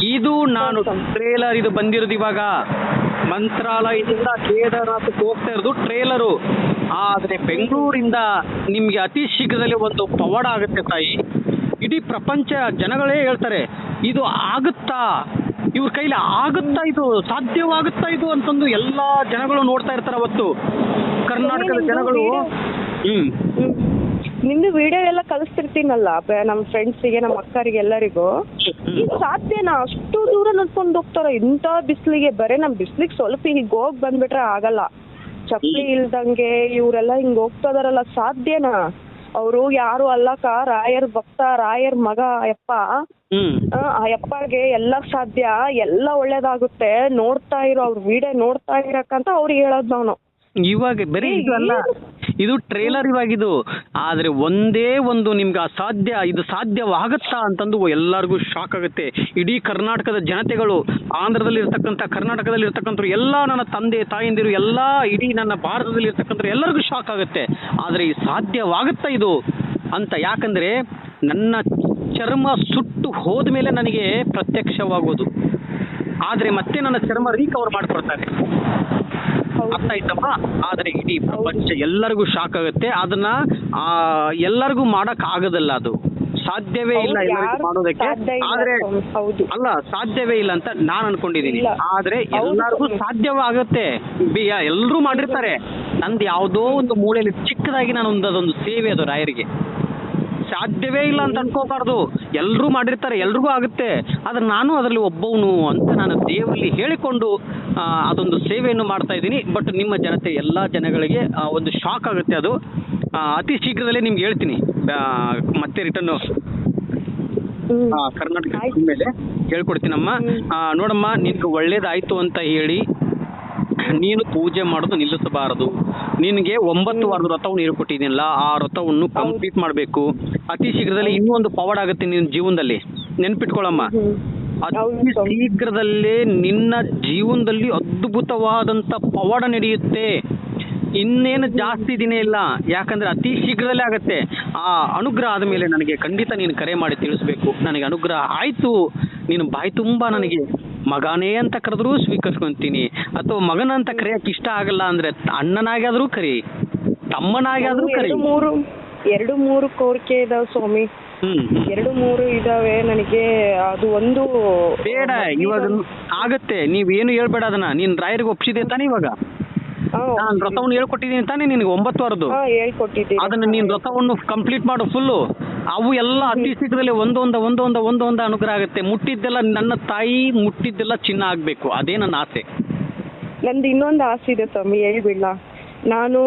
ಇದು ನಾನು ಟ್ರೇಲರ್ ಇದು ಬಂದಿರೋದು ಇವಾಗ. ಮಂತ್ರಾಲಯದಿಂದ ಕೇದಾರನಾಥಕ್ಕೆ ಹೋಗ್ತಾ ಇರೋದು ಟ್ರೇಲರು. ಆದರೆ ಬೆಂಗಳೂರಿಂದ ನಿಮಗೆ ಅತಿ ಶೀಘ್ರದಲ್ಲಿ ಒಂದು ಪವಾಡ ಆಗುತ್ತೆ ತಾಯಿ. ಇಡೀ ಪ್ರಪಂಚ ಜನಗಳೇ ಹೇಳ್ತಾರೆ ಇದು ಆಗುತ್ತಾ? ಇವ್ರ ಕೈಲಿ ಆಗುತ್ತಾ ಇದು? ಸಾಧ್ಯವಾಗುತ್ತಾ ಇದು ಅಂತಂದು ಎಲ್ಲ ಜನಗಳು ನೋಡ್ತಾ ಇರ್ತಾರೆ ಅವತ್ತು. ಕರ್ನಾಟಕದ ಜನಗಳು ಹ್ಮ್. ನಿಮ್ದು ವಿಡಿಯೋ ಎಲ್ಲ ಕಳಿಸ್ತಿರ್ತೀನಲ್ಲ ನಮ್ಮ ಫ್ರೆಂಡ್ಸ್ ಫ್ರೆಂಡ್ಸಿಗೆ ನಮ್ಮ ಅಕ್ಕರಿಗೆ ಎಲ್ಲರಿಗೂ? ಈಗ ಸಾಧ್ಯನಾ? ಅಷ್ಟು ದೂರ ನಡ್ಕೊಂಡು ಹೋಗ್ತಾರ? ಇಂಥ ಬಿಸಿಲಿಗೆ ಬರೇ ನಮ್ ಬಿಸಿಲಿಗೆ ಸ್ವಲ್ಪ ಹೀಗೆ ಹೋಗ್ ಬಂದ್ಬಿಟ್ರೆ ಆಗಲ್ಲ. ಚಪ್ಪಲಿ ಇಲ್ದಂಗೆ ಇವರೆಲ್ಲ ಹಿಂಗ್ ಹೋಗ್ತಾ ಇದಾರಲ್ಲ ಸಾಧ್ಯನಾ? ಅವರು ಯಾರು ಅಲ್ಲಕ ರಾಯರ್ ಭಕ್ತ ರಾಯರ್ ಮಗ ಯಪ್ಪ ಆ ಯಪ್ಪಗೆ ಎಲ್ಲ ಸಾಧ್ಯ ಎಲ್ಲ ಒಳ್ಳೇದಾಗುತ್ತೆ. ನೋಡ್ತಾ ಇರೋ ಅವ್ರ ವಿಡಿಯೋ ನೋಡ್ತಾ ಇರಕ್ಕಂತ ಅವ್ರಿಗೆ ಹೇಳೋದ್ ನಾನು. ಇವಾಗ ಬರೀ ಅಲ್ಲ ಇದು ಟ್ರೇಲರ್ ಇವಾಗಿದು. ಆದ್ರೆ ಒಂದೇ ಒಂದು ನಿಮ್ಗೆ ಅಸಾಧ್ಯ ಇದು ಸಾಧ್ಯವಾಗುತ್ತಾ ಅಂತಂದು ಎಲ್ಲರಿಗೂ ಶಾಕ್ ಆಗುತ್ತೆ. ಇಡೀ ಕರ್ನಾಟಕದ ಜನತೆಗಳು ಆಂಧ್ರದಲ್ಲಿ ಇರ್ತಕ್ಕಂಥ ಕರ್ನಾಟಕದಲ್ಲಿ ಇರ್ತಕ್ಕಂಥ ಎಲ್ಲ ನನ್ನ ತಂದೆ, ತಾಯಂದಿರು, ಎಲ್ಲ ಇಡೀ ನನ್ನ ಭಾರತದಲ್ಲಿ ಇರ್ತಕ್ಕಂಥ ಎಲ್ಲರಿಗೂ ಶಾಕ್ ಆಗುತ್ತೆ. ಆದ್ರೆ ಈ ಸಾಧ್ಯವಾಗುತ್ತಾ ಇದು? ಅಂತ ಯಾಕಂದ್ರೆ ನನ್ನ ಚರ್ಮ ಸುಟ್ಟು ಹೋದ ಮೇಲೆ ನನಗೆ ಪ್ರತ್ಯಕ್ಷವಾಗೋದು. ಆದ್ರೆ ಮತ್ತೆ ನನ್ನ ಚರ್ಮ ರೀಕವರ್ ಮಾಡ್ಕೊಡ್ತಾರೆ. ಹೌದು. ಅರ್ಥ ಆದರೆ ಇಡೀ ಪ್ರಪಂಚ ಎಲ್ಲರಿಗೂ ಶಾಕ್ ಆಗುತ್ತೆ. ಅದನ್ನ ಆ, ಎಲ್ಲರಿಗೂ ಮಾಡಕ್ ಆಗೋದಲ್ಲ ಅದು. ಸಾಧ್ಯವೇ ಇಲ್ಲ ಎಲ್ಲರಿಗೂ ಮಾಡೋದಕ್ಕೆ. ಆದ್ರೆ ಅಲ್ಲ ಸಾಧ್ಯವೇ ಇಲ್ಲ ಅಂತ ನಾನು ಅನ್ಕೊಂಡಿದೀನಿ. ಆದ್ರೆ ಎಲ್ಲರಿಗೂ ಸಾಧ್ಯವಾಗುತ್ತೆ. ಎಲ್ಲರೂ ಮಾಡಿರ್ತಾರೆ. ನಂದು ಯಾವುದೋ ಒಂದು ಮೂಲೆಯಲ್ಲಿ ಚಿಕ್ಕದಾಗಿ ನಾನು ಒಂದು ಅದೊಂದು ಸೇವೆ ಅದು ರಾಯರಿಗೆ. ಸಾಧ್ಯವೇ ಇಲ್ಲ ಅಂತ ಅನ್ಕೋಬಾರ್ದು. ಎಲ್ಲರೂ ಮಾಡಿರ್ತಾರೆ ಎಲ್ರಿಗೂ ಆಗುತ್ತೆ. ಆದ್ರೆ ನಾನು ಅದರಲ್ಲಿ ಒಬ್ಬವನು ಅಂತ ನಾನು ದೇವರಲ್ಲಿ ಹೇಳಿಕೊಂಡು ಅದೊಂದು ಸೇವೆಯನ್ನು ಮಾಡ್ತಾ ಇದ್ದೀನಿ. ಬಟ್ ನಿಮ್ಮ ಜನತೆ ಎಲ್ಲ ಜನಗಳಿಗೆ ಒಂದು ಶಾಕ್ ಆಗುತ್ತೆ ಅದು. ಅತಿ ಶೀಘ್ರದಲ್ಲೇ ನಿಮ್ಗೆ ಹೇಳ್ತೀನಿ. ಮತ್ತೆ ರಿಟರ್ನ್. ಕರ್ನಾಟಕ. ಮೇಲೆ ಹೇಳ್ಕೊಡ್ತೀನಮ್ಮ. ನೋಡಮ್ಮ ನಿನ್ಗೆ ಒಳ್ಳೇದಾಯ್ತು ಅಂತ ಹೇಳಿ ನೀನು ಪೂಜೆ ಮಾಡೋದು ನಿಲ್ಲಿಸಬಾರದು. ನಿನಗೆ ಒಂಬತ್ತು ವಾರದ ವ್ರತವನ್ನು ಹೇಳ್ಕೊಟ್ಟಿದ್ದೀನಲ್ಲ ಆ ವ್ರತವನ್ನು ಕಂಪ್ಲೀಟ್ ಮಾಡಬೇಕು. ಅತಿ ಶೀಘ್ರದಲ್ಲಿ ಇನ್ನೂ ಒಂದು ಪವಾಡ ಆಗುತ್ತೆ ನಿನ್ನ ಜೀವನದಲ್ಲಿ. ನೆನ್ಪಿಟ್ಕೊಳ್ಳಮ್ಮ ಹ್ಮ್. ಅತಿ ಶೀಘ್ರದಲ್ಲೇ ನಿನ್ನ ಜೀವನದಲ್ಲಿ ಅದ್ಭುತವಾದಂತ ಪವಾಡ ನಡೆಯುತ್ತೆ. ಇನ್ನೇನು ಜಾಸ್ತಿ ದಿನ ಇಲ್ಲ. ಯಾಕಂದ್ರೆ ಅತಿ ಶೀಘ್ರದಲ್ಲೇ ಆಗತ್ತೆ. ಆ ಅನುಗ್ರಹ ಆದ ಮೇಲೆ ನನಗೆ ಖಂಡಿತ ನೀನು ಕರೆ ಮಾಡಿ ತಿಳಿಸ್ಬೇಕು. ನನಗೆ ಅನುಗ್ರಹ ಆಯ್ತು. ನೀನು ಬಾಯಿ ತುಂಬಾ ನನಗೆ. ಮಗನೇ ಅಂತ ಕರೆದ್ರೂ ಸ್ವೀಕರಿಸ್ಕೊಂತೀನಿ. ಅಥವಾ ಮಗನ ಅಂತ ಕರೆಯಕ್ಕೆ ಇಷ್ಟ ಆಗಲ್ಲ ಅಂದ್ರೆ ಅಣ್ಣನಾಗಿ ಆದ್ರೂ ಕರಿ ತಮ್ಮನಾಗಿ ಆದ್ರೂ ಕರಿ. ಎರಡು ಮೂರು ಎರಡು ಮೂರು ಕೋರಿಕೆ ಇದಾವೆ ಸ್ವಾಮಿ. ಎರಡು ಮೂರು ಇದಾವೆ ನನಗೆ ಅದು ಒಂದು ಬೇಡ ಇವಾಗ ಆಗತ್ತೆ. ಏನು ಹೇಳ್ಬೇಡ ಅದನ್ನ. ನೀನ್ ರಾಯರಿಗೆ ಒಪ್ಸಿದೆ ತಾನೇ ಇವಾಗ. ನಾನು ವ್ರತವನ್ನು ಹೇಳ್ಕೊಟ್ಟಿದ್ದೀನಿ ತಾನೇ ನಿನಗೆ ಒಂಬತ್ತು ವಾರದ್ದು. ಹಾ ಹೇಳ್ಕೊಟ್ಟಿದ್ದೀನಿ ಅದನ್ನ ನೀನ್ ವ್ರತವನ್ನು ಕಂಪ್ಲೀಟ್ ಮಾಡು ಫುಲ್ಲು ಅವು ಎಲ್ಲ ಅತಿ ಶೀಘ್ರದಲ್ಲಿ ಒಂದೊಂದ ಒಂದೊಂದ ಒಂದೊಂದ ಅನುಗ್ರಹ ಆಗುತ್ತೆ. ಮುಟ್ಟಿದ್ದೆಲ್ಲ ನನ್ನ ತಾಯಿ ಮುಟ್ಟಿದ್ದೆಲ್ಲ ಚಿನ್ನ ಆಗ್ಬೇಕು. ಅದೇ ನನ್ನ ಆಸೆ. ನಂದು ಇನ್ನೊಂದು ಆಸೆ ಇದೆ ಸ್ವಾಮಿ ಹೇಳ್ಬಿಡ್ಲಾ. ನಾನು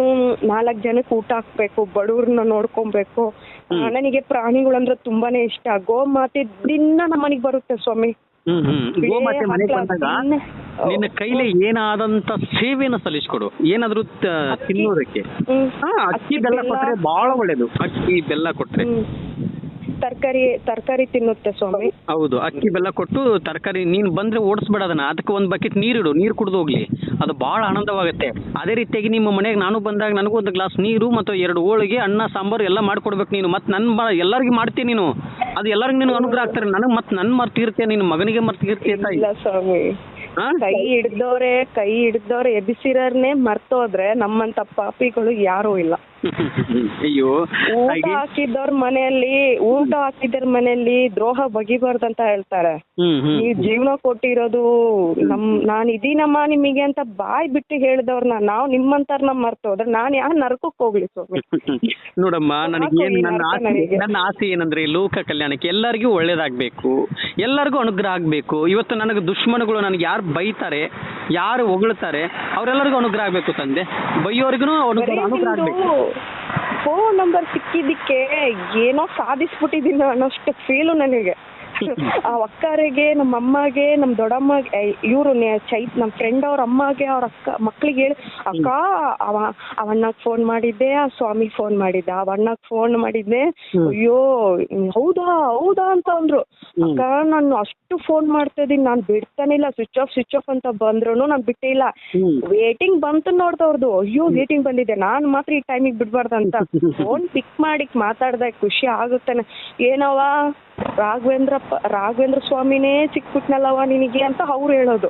ನಾಲ್ಕು ಜನಕ್ಕೆ ಊಟ ಹಾಕ್ಬೇಕು ಬಡವ್ರನ್ನ ನೋಡ್ಕೊಬೇಕು. ಆ, ನನಗೆ ಪ್ರಾಣಿಗಳಂದ್ರೆ ತುಂಬಾನೇ ಇಷ್ಟ. ಗೋಮಾತೆ ದಿನ ನಮ್ಮ ಮನೆಗೆ ಬರುತ್ತೆ ಸ್ವಾಮಿ. ಹ್ಮ್ ಹ್ಮ್. ಗೋಮಾತೆ ಮನೆಗೆ ಬಂದಾಗ ದಿನ. ನಿನ್ನ ಕೈಲಿ ಏನಾದಂತ ಸೇವೆಯನ್ನು ಸಲ್ಲಿಸ್ಕೊಡು. ಏನಾದ್ರು ತಿನ್ನೋದಕ್ಕೆ. ಹಾ ಅಕ್ಕಿ ಬೆಲ್ಲ ಕೊಟ್ರೆ ಬಹಳ ಒಳ್ಳೇದು. ಅಕ್ಕಿ ಬೆಲ್ಲ ಕೊಟ್ರೆ. ತರಕಾರಿ ತರಕಾರಿ ತಿನ್ನುತ್ತೆ ಸ್ವಾಮಿ. ಹೌದು ಅಕ್ಕಿ ಬೆಲ್ಲ ಕೊಟ್ಟು ತರಕಾರಿ ನೀನು ಬಂದ್ರೆ ಓಡಿಸ್ಬೇಡ ಅದನ್ನ. ಅದಕ್ಕೆ ಒಂದು ಬಕೆಟ್ ನೀರಿಡು ನೀರು ಕುಡಿದು ಹೋಗ್ಲಿ. ಅದು ಬಹಳ ಆನಂದವಾಗುತ್ತೆ. ಅದೇ ರೀತಿಯಾಗಿ ನಿಮ್ಮ ಮನೆಗೆ ನಾನು ಬಂದಾಗ ನನಗೂ ಒಂದು ಗ್ಲಾಸ್ ನೀರು ಮತ್ತು ಎರಡು ಹೋಳಿಗೆ ಅನ್ನ ಸಾಂಬಾರು ಎಲ್ಲ ಮಾಡ್ಕೊಡ್ಬೇಕು ನೀನು. ಮತ್ತೆ ನನ್ನ ಎಲ್ಲರಿಗೂ ಮಾಡ್ತೀನಿ ನೀನು. ಅದು ಎಲ್ಲರಿಗೂ ನಿನಗೆ ಅನುಗ್ರಹ ಆಗ್ತಾರೆ. ನನಗೆ ಮತ್ತೆ ನನ್ನ ಮರ್ತಿರ್ತೀಯ ನಿನ್ನ ಮಗನಿಗೆ ಮರ್ತಿರ್ತೀಯ ತಾಯಿ. ಇಲ್ಲ ಸ್ವಾಮಿ? ಕೈ ಹಿಡ್ದವ್ರೆ ಕೈ ಹಿಡ್ದವ್ರೆ ಎಬ್ಬಿಸಿರೋರ್ನೇ ಮರ್ತೋದ್ರೆ ನಮ್ಮಂತ ಪಾಪಿಗಳು ಯಾರೂ ಇಲ್ಲ. ಅಯ್ಯೋ ಊಟ ಹಾಕಿದ್ದವ್ರ ಮನೆಯಲ್ಲಿ ಊಟ ಹಾಕಿದ್ದವ್ರ ಮನೆಯಲ್ಲಿ ದ್ರೋಹ ಬಗಿಬಾರ್ದಂತ ಹೇಳ್ತಾರೆ. ಈ ನೀವ್ ಜೀವನ ಕೊಟ್ಟಿರೋದು ನಮ್ ನಾನ್ ಇದೀನಮ್ಮ ನಿಮಗೆ ಅಂತ ಬಾಯ್ ಬಿಟ್ಟು ಹೇಳ್ದವ್ರನ್ನ ನಾವ್ ನಿಮ್ಮಂತಾರ್ನ ಮರ್ತೋದ್ರೆ ನಾನ್ ಯಾರ್ ನರಕಕ್ಕೆ ಹೋಗ್ಲಿ ಸ್ವಾಮಿ? ನೋಡಮ್ಮ ನನಗೆ ನನ್ನ ಆಸೆ ನನಗೆ. ನನ್ನ ಆಸೆ ಏನಂದ್ರೆ ಲೋಕ ಕಲ್ಯಾಣಕ್ಕೆ ಎಲ್ಲರಿಗೂ ಒಳ್ಳೇದಾಗಬೇಕು ಎಲ್ಲರಿಗೂ ಅನುಗ್ರಹ ಆಗಬೇಕು. ಇವತ್ತು ನನಗೆ ದುಶ್ಮನಗಳು ನನಗೆ ಯಾರು ಬೈತಾರೆ ಯಾರು ಹೊಗಳ್ತಾರೆ ಅವರೆಲ್ಲರಿಗೂ ಅನುಗ್ರಹ ಆಗಬೇಕು ತಂದೆ. ಬೈಯೋರಿಗೂ ಅನುಗ್ರಹ ಅನುಗ್ರಹ ಆಗಬೇಕು. ಫೋನ್ ನಂಬರ್ ಸಿಕ್ಕಿದ್ದಕ್ಕೆ ಏನೋ ಸಾಧಿಸ್ಬಿಟ್ಟಿದ್ದೀನಿ ಅನ್ನೋಷ್ಟು ಫೀಲು ನನಗೆ. ಆ ಅಕ್ಕರಿಗೆ ನಮ್ಮ ಅಮ್ಮಗೆ ನಮ್ ದೊಡ್ಡಮ್ಮಗೆ ಇವ್ರು ಚೈತ್ ನಮ್ಮ ಫ್ರೆಂಡ್ ಅವ್ರ ಅಮ್ಮಗೆ ಅವ್ರ ಅಕ್ಕ ಮಕ್ಳಿಗೆ ಹೇಳಿ ಅಕ್ಕ ಅವ ಅವಣ್ಣಗ್ ಫೋನ್ ಮಾಡಿದ್ದೆ ಆ ಸ್ವಾಮಿ ಫೋನ್ ಮಾಡಿದ್ದೆ ಆ ಅಣ್ಣಗ್ ಫೋನ್ ಮಾಡಿದ್ದೆ ಅಯ್ಯೋ ಹೌದಾ ಹೌದಾ ಅಂತ ಅಂದ್ರು. ಅಕ್ಕ ನಾನು ಅಷ್ಟು ಫೋನ್ ಮಾಡ್ತಾ ಇದೀನಿ ನಾನ್ ಬಿಡ್ತಾನೆ ಇಲ್ಲ ಸ್ವಿಚ್ ಆಫ್ ಸ್ವಿಚ್ ಆಫ್ ಅಂತ ಬಂದ್ರು ನಾನ್ ಬಿಟ್ಟೇ ಇಲ್ಲ. ವೇಟಿಂಗ್ ಬಂತು ನೋಡ್ದವ್ರದ್ದು ಅಯ್ಯೋ ವೇಟಿಂಗ್ ಬಂದಿದೆ ನಾನ್ ಮಾತ್ರ ಈ ಟೈಮಿಗೆ ಬಿಡ್ಬಾರ್ದಂತ ಫೋನ್ ಪಿಕ್ ಮಾಡಿ ಮಾತಾಡ್ದೆ ಖುಷಿ ಆಗುತ್ತಾನೆ. ಏನವ ರಾಘವೇಂದ್ರ ಪ- ರಾಘವೇಂದ್ರ ಸ್ವಾಮಿನೇ ಸಿಕ್ಬಿಟ್ನಲ್ಲವ ನಿನಗೆ ಅಂತ ಅವ್ರು ಹೇಳೋದು.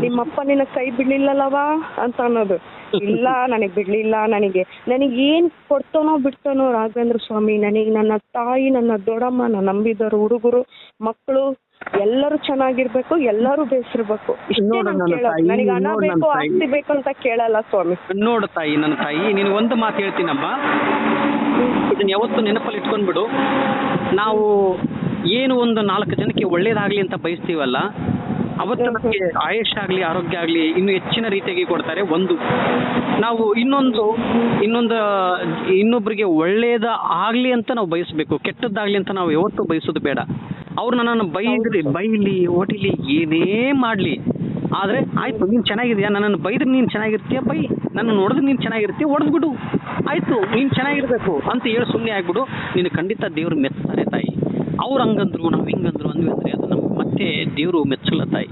ನಿಮ್ಮಪ್ಪ ನಿನ್ನ ಕೈ ಬಿಡ್ಲಿಲ್ಲಲ್ಲವ ಅಂತ ಅನ್ನೋದು. ಇಲ್ಲ ನನಗೆ ಬಿಡ್ಲಿಲ್ಲ ನನಗೆ. ನನಗೆ ಏನ್ ಕೊಡ್ತಾನೋ ಬಿಡ್ತಾನೋ ರಾಘವೇಂದ್ರ ಸ್ವಾಮಿ ನನಗೆ ನನ್ನ ತಾಯಿ ನನ್ನ ದೊಡ್ಡಮ್ಮ ನನ್ನ ನಂಬಿದವರು ಹುಡುಗರು ಮಕ್ಕಳು ಎಲ್ಲರೂ ಚೆನ್ನಾಗಿರ್ಬೇಕು ಎಲ್ಲರೂ ಬೇಸಿರ್ಬೇಕು. ನನಗೆ ಹಣ ನೋಡು ಬೇಕು ಆಸ್ತಿ ಬೇಕು ಅಂತ ಕೇಳಲ್ಲ ಸ್ವಾಮಿ. ನೋಡು ತಾಯಿ ನನ್ನ ತಾಯಿ ನೀನು ಒಂದು ಮಾತು ಹೇಳ್ತೀನಮ್ಮ. ಇದನ್ನ ಯಾವತ್ತು ನೆನಪಲ್ಲಿ ಇಟ್ಕೊಂಡ್ಬಿಡು. ನಾವು ಏನು ಒಂದು ನಾಲ್ಕು ಜನಕ್ಕೆ ಒಳ್ಳೇದಾಗ್ಲಿ ಅಂತ ಬಯಸ್ತೀವಲ್ಲ ಅವತ್ತು ನಮಗೆ ಆಯುಷ್ ಆಗಲಿ ಆರೋಗ್ಯ ಆಗಲಿ ಇನ್ನು ಹೆಚ್ಚಿನ ರೀತಿಯಾಗಿ ಕೊಡ್ತಾರೆ ಒಂದು. ನಾವು ಇನ್ನೊಂದು ಇನ್ನೊಂದು ಇನ್ನೊಬ್ಬರಿಗೆ ಒಳ್ಳೇದ ಆಗ್ಲಿ ಅಂತ ನಾವು ಬಯಸಬೇಕು ಕೆಟ್ಟದ್ದಾಗ್ಲಿ ಅಂತ ನಾವು ಯಾವತ್ತೂ ಬಯಸೋದು ಬೇಡ. ಅವ್ರು ನನ್ನನ್ನು ಬೈದ್ರಿ ಬೈಲಿ ಓಟಿಲಿ ಏನೇ ಮಾಡಲಿ. ಆದರೆ ಆಯ್ತು ನೀನು ಚೆನ್ನಾಗಿದ್ಯಾ? ನನ್ನನ್ನು ಬೈದ್ರೆ ನೀನು ಚೆನ್ನಾಗಿರ್ತೀಯ? ಬೈ. ನನ್ನ ನೋಡಿದ್ರೆ ನೀನು ಚೆನ್ನಾಗಿರ್ತೀಯ? ಹೊಡೆದ್ಬಿಡು ಆಯ್ತು ನೀನು ಚೆನ್ನಾಗಿರ್ಬೇಕು. ಅಂತ ಹೇಳಿ ಸುಮ್ಮನೆ ಆಗ್ಬಿಡು. ನೀನು ಖಂಡಿತ ದೇವ್ರು ಮೆಚ್ತಾರೆ ತಾಯಿ. ಅವ್ರು ಹಂಗಂದ್ರು ನಾವು ಹಿಂಗಂದ್ರು ಅಂದ್ವಿ ಅಂದ್ರೆ ಅದು ನಮ್ಗೆ ಮತ್ತೆ ದೇವರು ಮೆಚ್ಚಲ್ಲ ತಾಯಿ.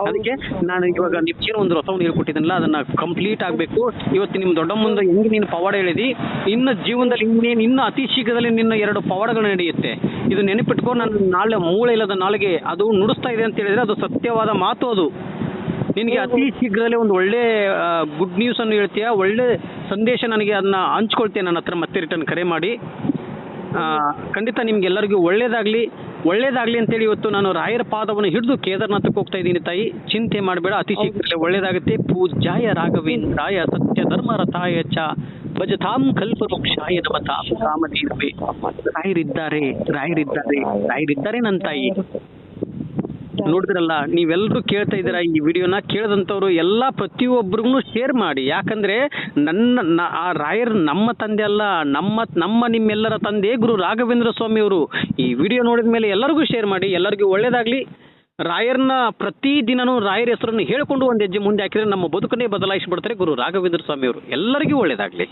ಅದಕ್ಕೆ ನಾನು ಇವಾಗ ನಿಮ್ಗೇನು ಒಂದು ರಥವನ್ನು ಹೇಳ್ಕೊಟ್ಟಿದ್ದೀನಲ್ಲ ಅದನ್ನ ಕಂಪ್ಲೀಟ್ ಆಗಬೇಕು. ಇವತ್ತು ನಿಮ್ಮ ದೊಡ್ಡ ಮುಂದೆ ಹೆಂಗೆ ನೀನು ಪವಾಡ ಹೇಳಿದಿ? ಇನ್ನ ಜೀವನದಲ್ಲಿ ಇನ್ನೇನು ಇನ್ನ ಅತಿ ಶೀಘ್ರದಲ್ಲಿ ನಿನ್ನ ಎರಡು ಪವಾಡಗಳು ನಡೆಯುತ್ತೆ. ಇದು ನೆನಪಿಟ್ಕೊಂಡು ನಾನು ನಾಳೆ ಮೂಳೆ ಇಲ್ಲದ ನಾಳೆಗೆ ಅದು ನುಡಿಸ್ತಾ ಇದೆ ಅಂತ ಹೇಳಿದ್ರೆ ಅದು ಸತ್ಯವಾದ ಮಾತು ಅದು. ನಿನಗೆ ಅತಿ ಶೀಘ್ರದಲ್ಲೇ ಒಂದು ಒಳ್ಳೆ ಗುಡ್ ನ್ಯೂಸ್ ಅನ್ನು ಹೇಳ್ತೀಯ? ಒಳ್ಳೆ ಸಂದೇಶ ನನಗೆ ಅದನ್ನ ಹಂಚ್ಕೊಳ್ತೀಯ ನನ್ನ ಹತ್ರ ಮತ್ತೆ ರಿಟರ್ನ್ ಕರೆ ಮಾಡಿ? ಖಂಡಿತ ನಿಮ್ಗೆಲ್ಲರಿಗೂ ಒಳ್ಳೇದಾಗ್ಲಿ ಒಳ್ಳೇದಾಗ್ಲಿ ಅಂತೇಳಿ ಇವತ್ತು ನಾನು ರಾಯರ ಪಾದವನ್ನು ಹಿಡಿದು ಕೇದಾರ್ನಾಥಕ್ಕೆ ಹೋಗ್ತಾ ಇದ್ದೀನಿ ತಾಯಿ. ಚಿಂತೆ ಮಾಡಬೇಡ ಅತಿ ಶೀಘ್ರದಲ್ಲೇ ಒಳ್ಳೇದಾಗುತ್ತೆ. ಪೂಜ್ಯಾಯ ರಾಘವೇಂದ್ರಾಯ ಸತ್ಯ ಧರ್ಮ ರಥಾಯ ಚ ಭಜತಾಂ ಕಲ್ಪವೃಕ್ಷಾಯ ನಮತಾಂ ಕಾಮಧೇನವೇ ರಾಯರಿದ್ದಾರೆ ರಾಯರಿದ್ದಾರೆ ರಾಯರಿದ್ದಾರೆ ನನ್ನ ತಾಯಿ. ನೋಡಿದ್ರಲ್ಲ ನೀವೆಲ್ಲರೂ ಕೇಳ್ತಾ ಇದ್ದೀರಾ ಈ ವಿಡಿಯೋನ? ಕೇಳಿದಂಥವ್ರು ಎಲ್ಲ ಪ್ರತಿಯೊಬ್ಬರಿಗೂ ಶೇರ್ ಮಾಡಿ. ಯಾಕಂದ್ರೆ ನನ್ನ ಆ ರಾಯರ್ ನಮ್ಮ ತಂದೆ ಅಲ್ಲ, ನಮ್ಮ ನಮ್ಮ ನಿಮ್ಮೆಲ್ಲರ ತಂದೆ ಗುರು ರಾಘವೇಂದ್ರ ಸ್ವಾಮಿ ಅವರು. ಈ ವಿಡಿಯೋ ನೋಡಿದ ಮೇಲೆ ಎಲ್ಲರಿಗೂ ಶೇರ್ ಮಾಡಿ, ಎಲ್ಲರಿಗೂ ಒಳ್ಳೇದಾಗ್ಲಿ. ರಾಯರ್ನ ಪ್ರತಿ ದಿನನೂ ರಾಯರ ಹೆಸರನ್ನು ಹೇಳಿಕೊಂಡು ಒಂದು ಹೆಜ್ಜೆ ಮುಂದೆ ಹಾಕಿದ್ರೆ ನಮ್ಮ ಬದುಕನ್ನೇ ಬದಲಾಯಿಸಿಬಿಡ್ತಾರೆ ಗುರು ರಾಘವೇಂದ್ರ ಸ್ವಾಮಿ ಅವರು. ಎಲ್ಲರಿಗೂ ಒಳ್ಳೇದಾಗ್ಲಿ.